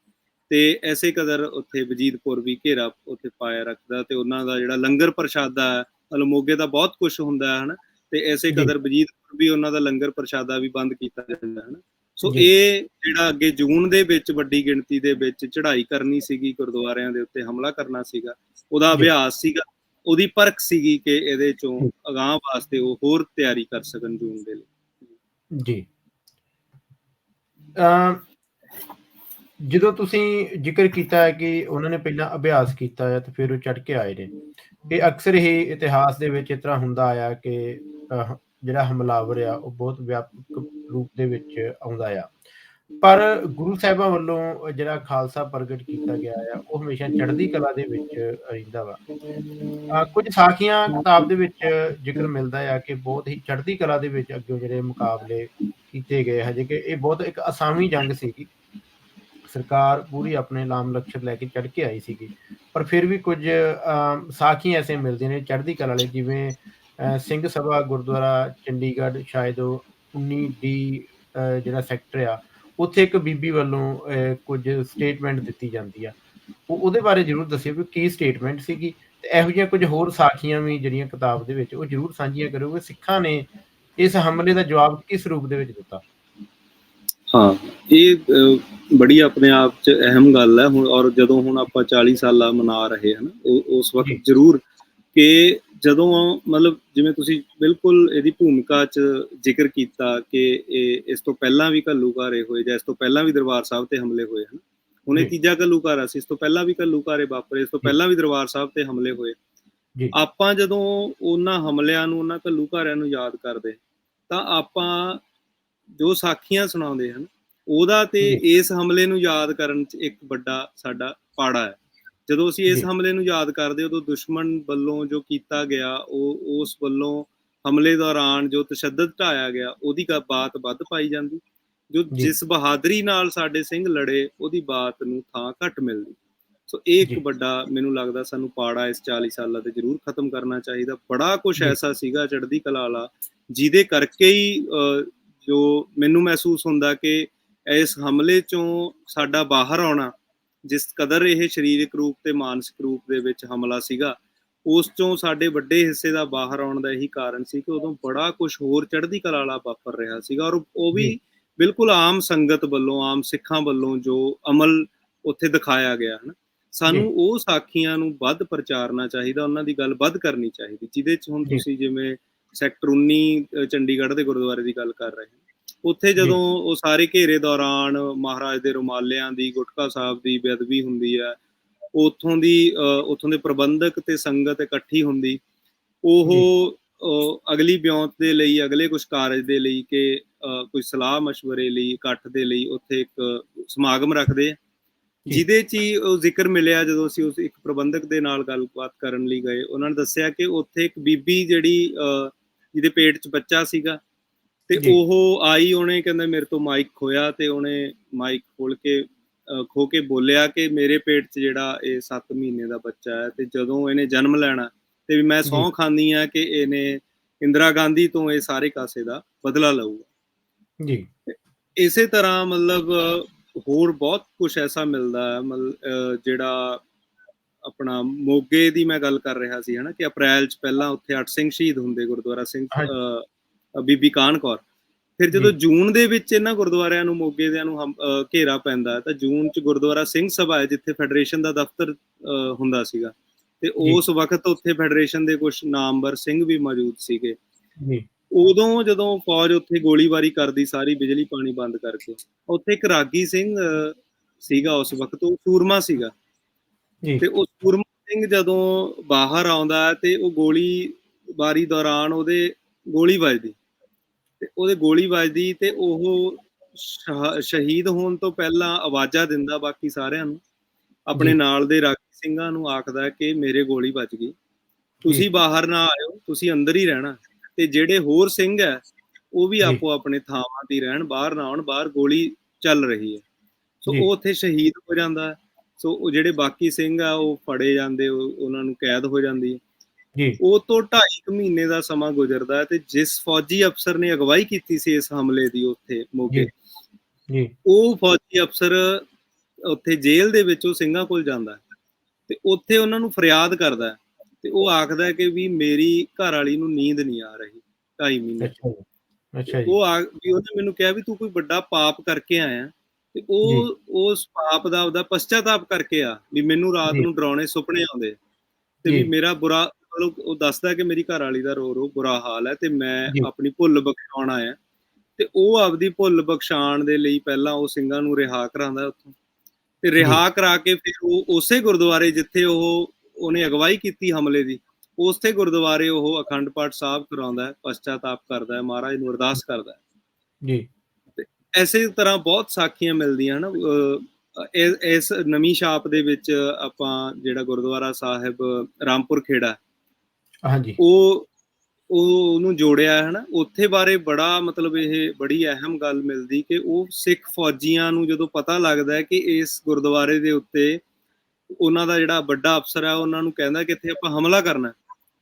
ਤੇ ਐਸੇ ਕਦਰ ਉੱਥੇ ਵਜੀਦਪੁਰ ਵੀ ਘੇਰਾ ਉੱਥੇ ਪਾਇਆ ਰੱਖਦਾ ਤੇ ਉਹਨਾਂ ਦਾ ਜਿਹੜਾ ਲੰਗਰ ਪ੍ਰਸ਼ਾਦਾ ਹੈ ਮਤਲਬ ਮੋਗੇ ਦਾ ਬਹੁਤ ਕੁਝ ਹੁੰਦਾ ਹੈ ਹਨਾ ਤੇ ਐਸੇ। ਕਦਰ ਵਜੀਦਪੁਰ ਵੀ ਉਹਨਾਂ ਦਾ ਲੰਗਰ ਪ੍ਰਸ਼ਾਦਾ ਵੀ ਬੰਦ ਕੀਤਾ ਜਾਂਦਾ ਹੈ ਹਨਾ ਸੋ। ਇਹ ਜਿਹੜਾ ਅੱਗੇ ਜੂਨ ਦੇ ਵਿੱਚ ਵੱਡੀ ਗਿਣਤੀ ਦੇ ਵਿੱਚ ਚੜ੍ਹਾਈ ਕਰਨੀ ਸੀਗੀ ਗੁਰਦੁਆਰਿਆਂ ਦੇ ਉੱਤੇ ਹਮਲਾ ਕਰਨਾ ਸੀਗਾ ਉਹਦਾ। ਅਭਿਆਸ ਸੀਗਾ ਉਹਦੀ ਪਰਖ ਸੀਗੀ ਕਿ ਇਹਦੇ ਚੋਂ। ਅਗਾਹ ਵਾਸਤੇ ਉਹ ਹੋਰ ਤਿਆਰੀ ਕਰ ਸਕਣ ਜੂਨ ਦੇ ਲਈ। ਜੀ। ਜਦੋਂ ਤੁਸੀਂ ਜ਼ਿਕਰ ਕੀਤਾ ਹੈ ਕਿ ਉਹਨਾਂ ਨੇ ਪਹਿਲਾਂ ਅਭਿਆਸ ਕੀਤਾ ਹੈ ਤੇ ਫਿਰ ਉਹ ਚੜ ਕੇ ਆਏ ਨੇ ਇਹ ਅਕਸਰ ਹੀ ਇਤਿਹਾਸ ਦੇ ਵਿੱਚ ਇਸ ਤਰ੍ਹਾਂ ਹੁੰਦਾ ਆਇਆ ਕਿ ਜਿਹੜਾ ਹਮਲਾਵਰ ਆ ਉਹ ਬਹੁਤ ਵਿਆਪਕ ਰੂਪ ਦੇ ਵਿੱਚ ਆਉਂਦਾ ਆ। ਪਰ ਗੁਰੂ ਸਾਹਿਬਾਂ ਵੱਲੋਂ ਜਿਹੜਾ ਖਾਲਸਾ ਪ੍ਰਗਟ ਕੀਤਾ ਗਿਆ ਆ ਉਹ ਹਮੇਸ਼ਾ ਚੜ੍ਹਦੀ ਕਲਾ ਦੇ ਵਿੱਚ ਰਹਿੰਦਾ ਵਾ। ਕੁਝ ਸਾਖੀਆਂ ਕਿਤਾਬ ਦੇ ਵਿੱਚ ਜ਼ਿਕਰ ਮਿਲਦਾ ਆ ਕਿ ਬਹੁਤ ਹੀ ਚੜ੍ਹਦੀ ਕਲਾ ਦੇ ਵਿੱਚ ਅੱਗੇ ਜਿਹੜੇ ਮੁਕਾਬਲੇ ਕੀਤੇ ਗਏ ਹਜੇ ਕਿ ਇਹ ਬਹੁਤ ਇੱਕ ਅਸਾਮੀ ਜੰਗ ਸੀਗੀ। ਸਰਕਾਰ ਪੂਰੀ ਆਪਣੇ ਲਾਮ ਲਕਸ਼ਰ ਲੈ ਕੇ ਚੜ ਕੇ ਆਈ ਸੀਗੀ। ਪਰ ਫਿਰ ਵੀ ਕੁਝ ਅਮ, ਸਾਖੀ ਐਸੇ ਮਿਲਦੇ ਨੇ ਚੜ੍ਹਦੀ ਕਲਾ ਵਾਲੇ ਜਿਵੇਂ ਸਿੰਘ ਸਭਾ ਗੁਰਦੁਆਰਾ ਚੰਡੀਗੜ੍ਹ ਸ਼ਾਇਦ ਉਹ 19 ਡੀ ਜਿਹੜਾ ਸੈਕਟਰ ਆ ਉੱਥੇ ਇੱਕ ਬੀਬੀ ਵੱਲੋਂ ਕੁਝ ਸਟੇਟਮੈਂਟ ਦਿੱਤੀ ਜਾਂਦੀ ਆ। ਉਹ ਉਹਦੇ ਬਾਰੇ ਜਰੂਰ ਦੱਸਿਓ ਕਿ ਕੀ ਸਟੇਟਮੈਂਟ ਸੀਗੀ ਤੇ ਇਹੋ ਜਿਹੀਆਂ ਕੁਝ ਹੋਰ ਸਾਖੀਆਂ ਵੀ ਜਿਹੜੀਆਂ ਕਿਤਾਬ ਦੇ ਵਿੱਚ ਉਹ ਜਰੂਰ ਸਾਂਝੀਆਂ ਕਰੋ ਕਿ ਸਿੱਖਾਂ ਨੇ ਇਸ ਹਮਲੇ ਦਾ ਜਵਾਬ ਕਿਸ ਰੂਪ ਦੇ ਵਿੱਚ ਦਿੱਤਾ? ਹਾਂ ਇਹ ਬੜੀ ਆਪਣੇ ਆਪ ਚ ਅਹਿਮ ਗੱਲ ਹੈ। ਹੁਣ ਔਰ ਜਦੋਂ ਹੁਣ ਆਪਾਂ 40 ਸਾਲਾ ਮਨਾ ਰਹੇ ਹਨ ਉਸ। ਵਕਤ ਜ਼ਰੂਰ ਕਿ ਜਦੋਂ ਮਤਲਬ ਜਿਵੇਂ ਤੁਸੀਂ ਬਿਲਕੁਲ ਇਹਦੀ ਭੂਮਿਕਾ ਚ ਜ਼ਿਕਰ ਕੀਤਾ ਕਿ ਇਹ ਇਸ ਤੋਂ ਪਹਿਲਾਂ ਵੀ ਘੱਲੂਘਾਰੇ ਹੋਏ ਜਾਂ ਇਸ ਤੋਂ ਪਹਿਲਾਂ ਵੀ ਦਰਬਾਰ ਸਾਹਿਬ ਤੇ ਹਮਲੇ ਹੋਏ ਹਨ ਹੁਣ। ਤੀਜਾ ਘੱਲੂਘਾਰਾ ਸੀ ਇਸ ਤੋਂ ਪਹਿਲਾਂ ਵੀ ਘੱਲੂਘਾਰੇ ਵਾਪਰੇ ਇਸ ਤੋਂ। ਪਹਿਲਾਂ ਵੀ ਦਰਬਾਰ ਸਾਹਿਬ ਤੇ ਹਮਲੇ ਹੋਏ ਜੀ। ਆਪਾਂ ਜਦੋਂ ਉਹਨਾਂ ਹਮਲਿਆਂ ਨੂੰ ਉਹਨਾਂ ਘੱਲੂਘਾਰਿਆਂ ਨੂੰ ਯਾਦ ਕਰਦੇ ਤਾਂ ਆਪਾਂ ਜੋ ਸਾਖੀਆਂ ਸੁਣਾਉਂਦੇ ਹਨ ਉਹਦਾ ਤੇ ਇਸ ਹਮਲੇ ਨੂੰ ਯਾਦ ਕਰਨ ਚ ਇੱਕ ਵੱਡਾ ਸਾਡਾ ਪਾੜਾ ਹੈ ਜਦੋਂ ਅਸੀਂ ਇਸ। ਹਮਲੇ ਨੂੰ ਯਾਦ ਕਰਦੇ ਉਦੋਂ ਦੁਸ਼ਮਣ ਵੱਲੋਂ ਜੋ ਕੀਤਾ ਗਿਆ ਉਹ ਉਸ ਵੱਲੋਂ ਹਮਲੇ ਦੌਰਾਨ ਜੋ ਤਸ਼ੱਦਦ ਢਾਇਆ ਗਿਆ ਉਹਦੀ ਕਾ ਬਾਤ ਵੱਧ ਪਾਈ ਜਾਂਦੀ ਜੋ। ਜਿਸ ਬਹਾਦਰੀ ਨਾਲ ਸਾਡੇ ਸਿੰਘ ਲੜੇ ਉਹਦੀ ਬਾਤ ਨੂੰ ਥਾਂ ਘੱਟ ਮਿਲਦੀ ਸੋ ਇਹ ਇੱਕ। ਵੱਡਾ ਮੈਨੂੰ ਲੱਗਦਾ ਸਾਨੂੰ ਪਾੜਾ ਇਸ 40 ਸਾਲਾਂ ਤੇ ਜ਼ਰੂਰ ਖਤਮ ਕਰਨਾ ਚਾਹੀਦਾ ਬੜਾ ਕੁਝ। ਐਸਾ ਸੀਗਾ ਚੜ੍ਹਦੀ ਕਲਾ ਵਾਲਾ ਜਿਹਦੇ ਕਰਕੇ ਹੀ ਜੋ ਮੈਨੂੰ ਮਹਿਸੂਸ ਹੁੰਦਾ ਕਿ ਇਸ ਹਮਲੇ ਚੋਂ ਸਾਡਾ ਬਾਹਰ ਆਉਣਾ ਜਿਸ ਕਦਰ ਇਹ ਸਰੀਰਕ ਰੂਪ ਤੇ ਮਾਨਸਿਕ ਰੂਪ ਦੇ ਵਿੱਚ ਹਮਲਾ ਸੀਗਾ ਉਸ ਚੋਂ ਸਾਡੇ ਵੱਡੇ ਹਿੱਸੇ ਦਾ ਬਾਹਰ ਆਉਣ ਦਾ ਇਹੀ ਕਾਰਨ ਸੀ ਕਿ ਉਦੋਂ ਬੜਾ ਕੁਝ ਹੋਰ ਚੜ੍ਹਦੀ ਕਲਾ ਵਾਲਾ ਵਾਪਰ ਰਿਹਾ ਸੀਗਾ ਔਰ ਉਹ ਵੀ। ਬਿਲਕੁਲ ਆਮ ਸੰਗਤ ਵੱਲੋਂ ਆਮ ਸਿੱਖਾਂ ਵੱਲੋਂ ਜੋ ਅਮਲ ਉੱਥੇ ਦਿਖਾਇਆ ਗਿਆ ਹਨ ਸਾਨੂੰ। ਉਹ ਸਾਖੀਆਂ ਨੂੰ ਵੱਧ ਪ੍ਰਚਾਰਨਾ ਚਾਹੀਦਾ ਉਹਨਾਂ ਦੀ ਗੱਲ ਵੱਧ ਕਰਨੀ ਚਾਹੀਦੀ ਜਿਹਦੇ ਚ ਹੁਣ। ਤੁਸੀਂ ਜਿਵੇਂ ਸੈਕਟਰ 19 ਅ, ਚੰਡੀਗੜ੍ਹ ਦੇ ਗੁਰਦੁਆਰੇ ਦੀ ਗੱਲ ਕਰ ਰਹੇ ਹੋ ਉੱਥੇ ਜਦੋਂ ਉਹ ਸਾਰੇ ਘੇਰੇ ਦੌਰਾਨ ਮਹਾਰਾਜ ਦੇ ਰੁਮਾਲਿਆਂ ਦੀ ਗੁਟਕਾ ਸਾਹਿਬ ਦੀ ਬੇਅਦਬੀ ਹੁੰਦੀ ਹੈ ਉਥੋਂ ਦੀ ਉਥੋਂ ਦੇ ਪ੍ਰਬੰਧਕ ਤੇ ਸੰਗਤ ਇਕੱਠੀ ਹੁੰਦੀ। ਉਹ ਅਗਲੀ ਬਿਉਂਤ ਦੇ ਲਈ ਅਗਲੇ ਕੁਝ ਕਾਰਜ ਦੇ ਲਈ ਕਿ ਕੋਈ ਸਲਾਹ مشਵਰੇ ਲਈ ਇਕੱਠ ਦੇ ਲਈ ਉੱਥੇ ਇੱਕ ਸਮਾਗਮ ਰੱਖਦੇ। ਜਿਹਦੇ ਚ ਹੀ ਉਹ ਜ਼ਿਕਰ ਮਿਲਿਆ ਜਦੋਂ ਅਸੀਂ ਉਸ ਇੱਕ ਪ੍ਰਬੰਧਕ ਦੇ ਨਾਲ ਗੱਲਬਾਤ ਕਰਨ ਲਈ ਗਏ। ਉਹਨਾਂ ਨੇ ਦੱਸਿਆ ਕਿ ਉੱਥੇ ਇੱਕ ਬੀਬੀ ਜਿਹੜੀ ਜਿਹਦੇ ਪੇਟ 'ਚ ਬੱਚਾ ਸੀਗਾ ਤੇ। ਉਹ ਆਈ ਉਹਨੇ ਕਹਿੰਦਾ ਮੇਰੇ ਤੋਂ ਮਾਈਕ ਖੋਇਆ ਤੇ ਉਹਨੇ ਮਾਈਕ ਖੋਲ ਕੇ ਖੋ ਕੇ ਬੋਲਿਆ ਕਿ ਮੇਰੇ ਪੇਟ 'ਚ ਜਿਹੜਾ ਇਹ 7 ਮਹੀਨੇ ਦਾ ਬੱਚਾ ਹੈ ਤੇ ਜਦੋਂ ਇਹਨੇ ਜਨਮ ਲੈਣਾ ਤੇ ਵੀ ਮੈਂ ਸਹੁੰ ਖਾਂਦੀ ਆ ਕਿ ਇਹਨੇ ਇੰਦਰਾ ਗਾਂਧੀ ਤੋਂ ਇਹ ਸਾਰੇ ਕਾਸੇ ਦਾ ਬਦਲਾ ਲਊਗਾ। ਜੀ। ਇਸੇ ਤਰ੍ਹਾਂ ਮਤਲਬ ਹੋਰ ਬਹੁਤ ਕੁਝ ਐਸਾ ਮਿਲਦਾ ਹੈ ਮਤਲਬ ਜਿਹੜਾ ਆਪਣਾ ਮੋਗੇ ਦੀ ਮੈਂ ਗੱਲ ਕਰ ਰਿਹਾ ਸੀ ਹਨਾ ਕਿ ਅਪ੍ਰੈਲ ਚ ਪਹਿਲਾਂ ਉੱਥੇ ਅੱਠ ਸਿੰਘ ਸ਼ਹੀਦ ਹੁੰਦੇ ਗੁਰਦੁਆਰਾ ਸਿੰਘ ਬੀਬੀ ਕਾਹਨ ਕੌਰ। ਫਿਰ ਜਦੋਂ। ਜੂਨ ਦੇ ਵਿੱਚ ਇਹਨਾਂ ਗੁਰਦੁਆਰਿਆਂ ਨੂੰ ਮੋਗੇ ਦਿਆਂ ਨੂੰ ਘੇਰਾ ਪੈਂਦਾ ਤਾਂ ਜੂਨ ਚ ਗੁਰਦੁਆਰਾ ਸਿੰਘ ਸਭਾ ਹੈ ਜਿੱਥੇ ਫੈਡਰੇਸ਼ਨ ਦਾ ਦਫ਼ਤਰ ਹੁੰਦਾ ਸੀਗਾ। ਤੇ ਉਸ ਵਕਤ ਉੱਥੇ ਫੈਡਰੇਸ਼ਨ ਦੇ ਕੁਝ ਨਾਮਵਰ ਸਿੰਘ ਵੀ ਮੌਜੂਦ ਸੀਗੇ। ਜੀ। ਉਦੋਂ ਜਦੋਂ ਫੌਜ ਉੱਥੇ ਗੋਲੀਬਾਰੀ ਕਰਦੀ ਸਾਰੀ ਬਿਜਲੀ ਪਾਣੀ ਬੰਦ ਕਰਕੇ ਉੱਥੇ ਇੱਕ ਰਾਗੀ ਸਿੰਘ ਸੀਗਾ ਉਸ ਵਕਤ ਉਹ ਸੂਰਮਾ ਸੀਗਾ। ਜੀ। ਤੇ ਉਹ ਸੂਰਮਾ ਸਿੰਘ ਜਦੋਂ ਬਾਹਰ ਆਉਂਦਾ ਤੇ ਉਹ ਗੋਲੀ ਬਾਰੀ ਦੌਰਾਨ ਉਹਦੇ ਗੋਲੀ ਵੱਜਦੀ। ਤੇ ਉਹਦੇ ਗੋਲੀ ਵੱਜਦੀ ਤੇ ਉਹ ਸ਼ਹਾ- ਸ਼ਹੀਦ ਹੋਣ ਤੋਂ ਪਹਿਲਾਂ ਆਵਾਜ਼ਾਂ ਦਿੰਦਾ ਬਾਕੀ ਸਾਰਿਆਂ ਨੂੰ। ਆਪਣੇ। ਨਾਲ ਦੇ ਰਾਗੀ ਸਿੰਘਾਂ ਨੂੰ ਆਖਦਾ ਕਿ ਮੇਰੇ ਗੋਲੀ ਵੱਜ ਗਈ। ਤੁਸੀਂ ਬਾਹਰ ਨਾ ਆਇਓ ਤੁਸੀਂ ਅੰਦਰ ਹੀ ਰਹਿਣਾ। ਤੇ ਜਿਹੜੇ ਹੋਰ ਸਿੰਘ ਹੈ ਉਹ ਵੀ। ਆਪੋ ਆਪਣੇ ਥਾਵਾਂ ਤੇ ਰਹਿਣ ਬਾਹਰ ਨਾ ਆਉਣ ਬਾਹਰ ਗੋਲੀ ਚੱਲ ਰਹੀ ਹੈ। ਸੋ। ਉਹ ਉੱਥੇ ਸ਼ਹੀਦ ਹੋ ਜਾਂਦਾ। ਸੋ ਉਹ ਜਿਹੜੇ ਬਾਕੀ ਸਿੰਘ ਆ ਉਹ ਫੜੇ ਜਾਂਦੇ ਉਹ- ਉਹਨਾਂ ਨੂੰ ਕੈਦ ਹੋ ਜਾਂਦੀ ਹੈ। ਜੀ ਉਹ ਤੋਂ 2.5 ਮਹੀਨੇ ਦਾ ਸਮਾਂ ਗੁਜ਼ਰਦਾ ਹੈ ਤੇ ਜਿਸ ਫੌਜੀ ਅਫਸਰ ਨੇ ਅਗਵਾਈ ਕੀਤੀ ਸੀ ਇਸ ਹਮਲੇ ਦੀ ਉੱਥੇ ਮੋਗੇ ਜੀ। ਉਹ ਫੌਜੀ ਅਫਸਰ ਉੱਥੇ ਜੇਲ੍ਹ ਦੇ ਵਿੱਚ ਉਹ ਸਿੰਘਾਂ ਕੋਲ ਜਾਂਦਾ ਤੇ ਉੱਥੇ ਉਹਨਾਂ ਨੂੰ ਫਰਿਆਦ ਕਰਦਾ ਤੇ ਉਹ ਆਖਦਾ ਕਿ ਵੀ ਮੇਰੀ ਘਰ ਵਾਲੀ ਨੂੰ ਨੀਂਦ ਨਹੀਂ ਆ ਰਹੀ 2.5 ਮਹੀਨੇ ਅੱਛਾ ਜੀ ਉਹ ਆ ਵੀ ਉਹਨੇ ਮੈਨੂੰ ਕਿਹਾ ਵੀ ਤੂੰ ਕੋਈ ਵੱਡਾ ਪਾਪ ਕਰਕੇ ਆਇਆ ਤੇ ਉਹ ਉਸ ਪਾਪ ਦਾ ਉਹਦਾ ਪਛਤਾਤਾਪ ਕਰਕੇ ਆ ਵੀ ਮੈਨੂੰ ਰਾਤ। ਨੂੰ ਡਰਾਉਣੇ ਸੁਪਨੇ ਆਉਂਦੇ ਤੇ ਵੀ। ਮੇਰਾ ਬੁਰਾ ਮਤਲਬ ਉਹ ਦੱਸਦਾ ਕਿ ਮੇਰੀ ਘਰ ਵਾਲੀ ਦਾ ਰੋ ਰੋ ਬੁਰਾ ਹਾਲ ਹੈ ਤੇ ਮੈਂ। ਆਪਣੀ ਭੁੱਲ ਬਖਸ਼ਾਉਣ ਆਇਆ। ਤੇ ਉਹ ਆਪਦੀ ਭੁੱਲ ਬਖਸ਼ਾਉਣ ਦੇ ਲਈ ਪਹਿਲਾਂ ਉਹ ਸਿੰਘਾਂ ਨੂੰ ਰਿਹਾ ਕਰਾਉਂਦਾ ਉੱਥੋਂ। ਤੇ ਰਿਹਾ ਕਰਾ ਕੇ ਫਿਰ ਉਹ ਉਸੇ ਗੁਰਦੁਆਰੇ ਜਿੱਥੇ ਉਹ ਉਹਨੇ ਅਗਵਾਈ ਕੀਤੀ ਹਮਲੇ ਦੀ ਉਸੇ ਗੁਰਦੁਆਰੇ ਉਹ ਅਖੰਡ ਪਾਠ ਸਾਹਿਬ ਕਰਾਉਂਦਾ ਹੈ ਪਛਤਾਤਾਪ ਕਰਦਾ ਹੈ ਮਹਾਰਾਜ ਨੂੰ ਅਰਦਾਸ ਕਰਦਾ ਹੈ। ਜੀ। ਐਸੇ ਤਰ੍ਹਾਂ ਬਹੁਤ ਸਾਖੀਆਂ ਮਿਲਦੀਆਂ ਹਨ। ਇਸ ਨਵੀਂ ਛਾਪ ਦੇ ਵਿੱਚ ਆਪਾਂ ਜਿਹੜਾ ਗੁਰਦੁਆਰਾ ਸਾਹਿਬ ਰਾਮਪੁਰ ਖੇੜਾ ਹਾਂਜੀ ਉਹ ਉਹ ਉਹਨੂੰ ਜੋੜਿਆ ਹੈ ਨਾ ਉੱਥੇ ਬਾਰੇ ਬੜਾ ਮਤਲਬ ਇਹ ਬੜੀ ਅਹਿਮ ਗੱਲ ਮਿਲਦੀ ਕਿ ਉਹ ਸਿੱਖ ਫੌਜੀਆਂ ਨੂੰ ਜਦੋਂ ਪਤਾ ਲੱਗਦਾ ਹੈ ਕਿ ਇਸ ਗੁਰਦੁਆਰੇ ਦੇ ਉੱਤੇ ਉਹਨਾਂ ਦਾ ਜਿਹੜਾ ਵੱਡਾ ਅਫਸਰ ਹੈ ਉਹਨਾਂ ਨੂੰ ਕਹਿੰਦਾ ਕਿ ਇੱਥੇ ਆਪਾਂ ਹਮਲਾ ਕਰਨਾ।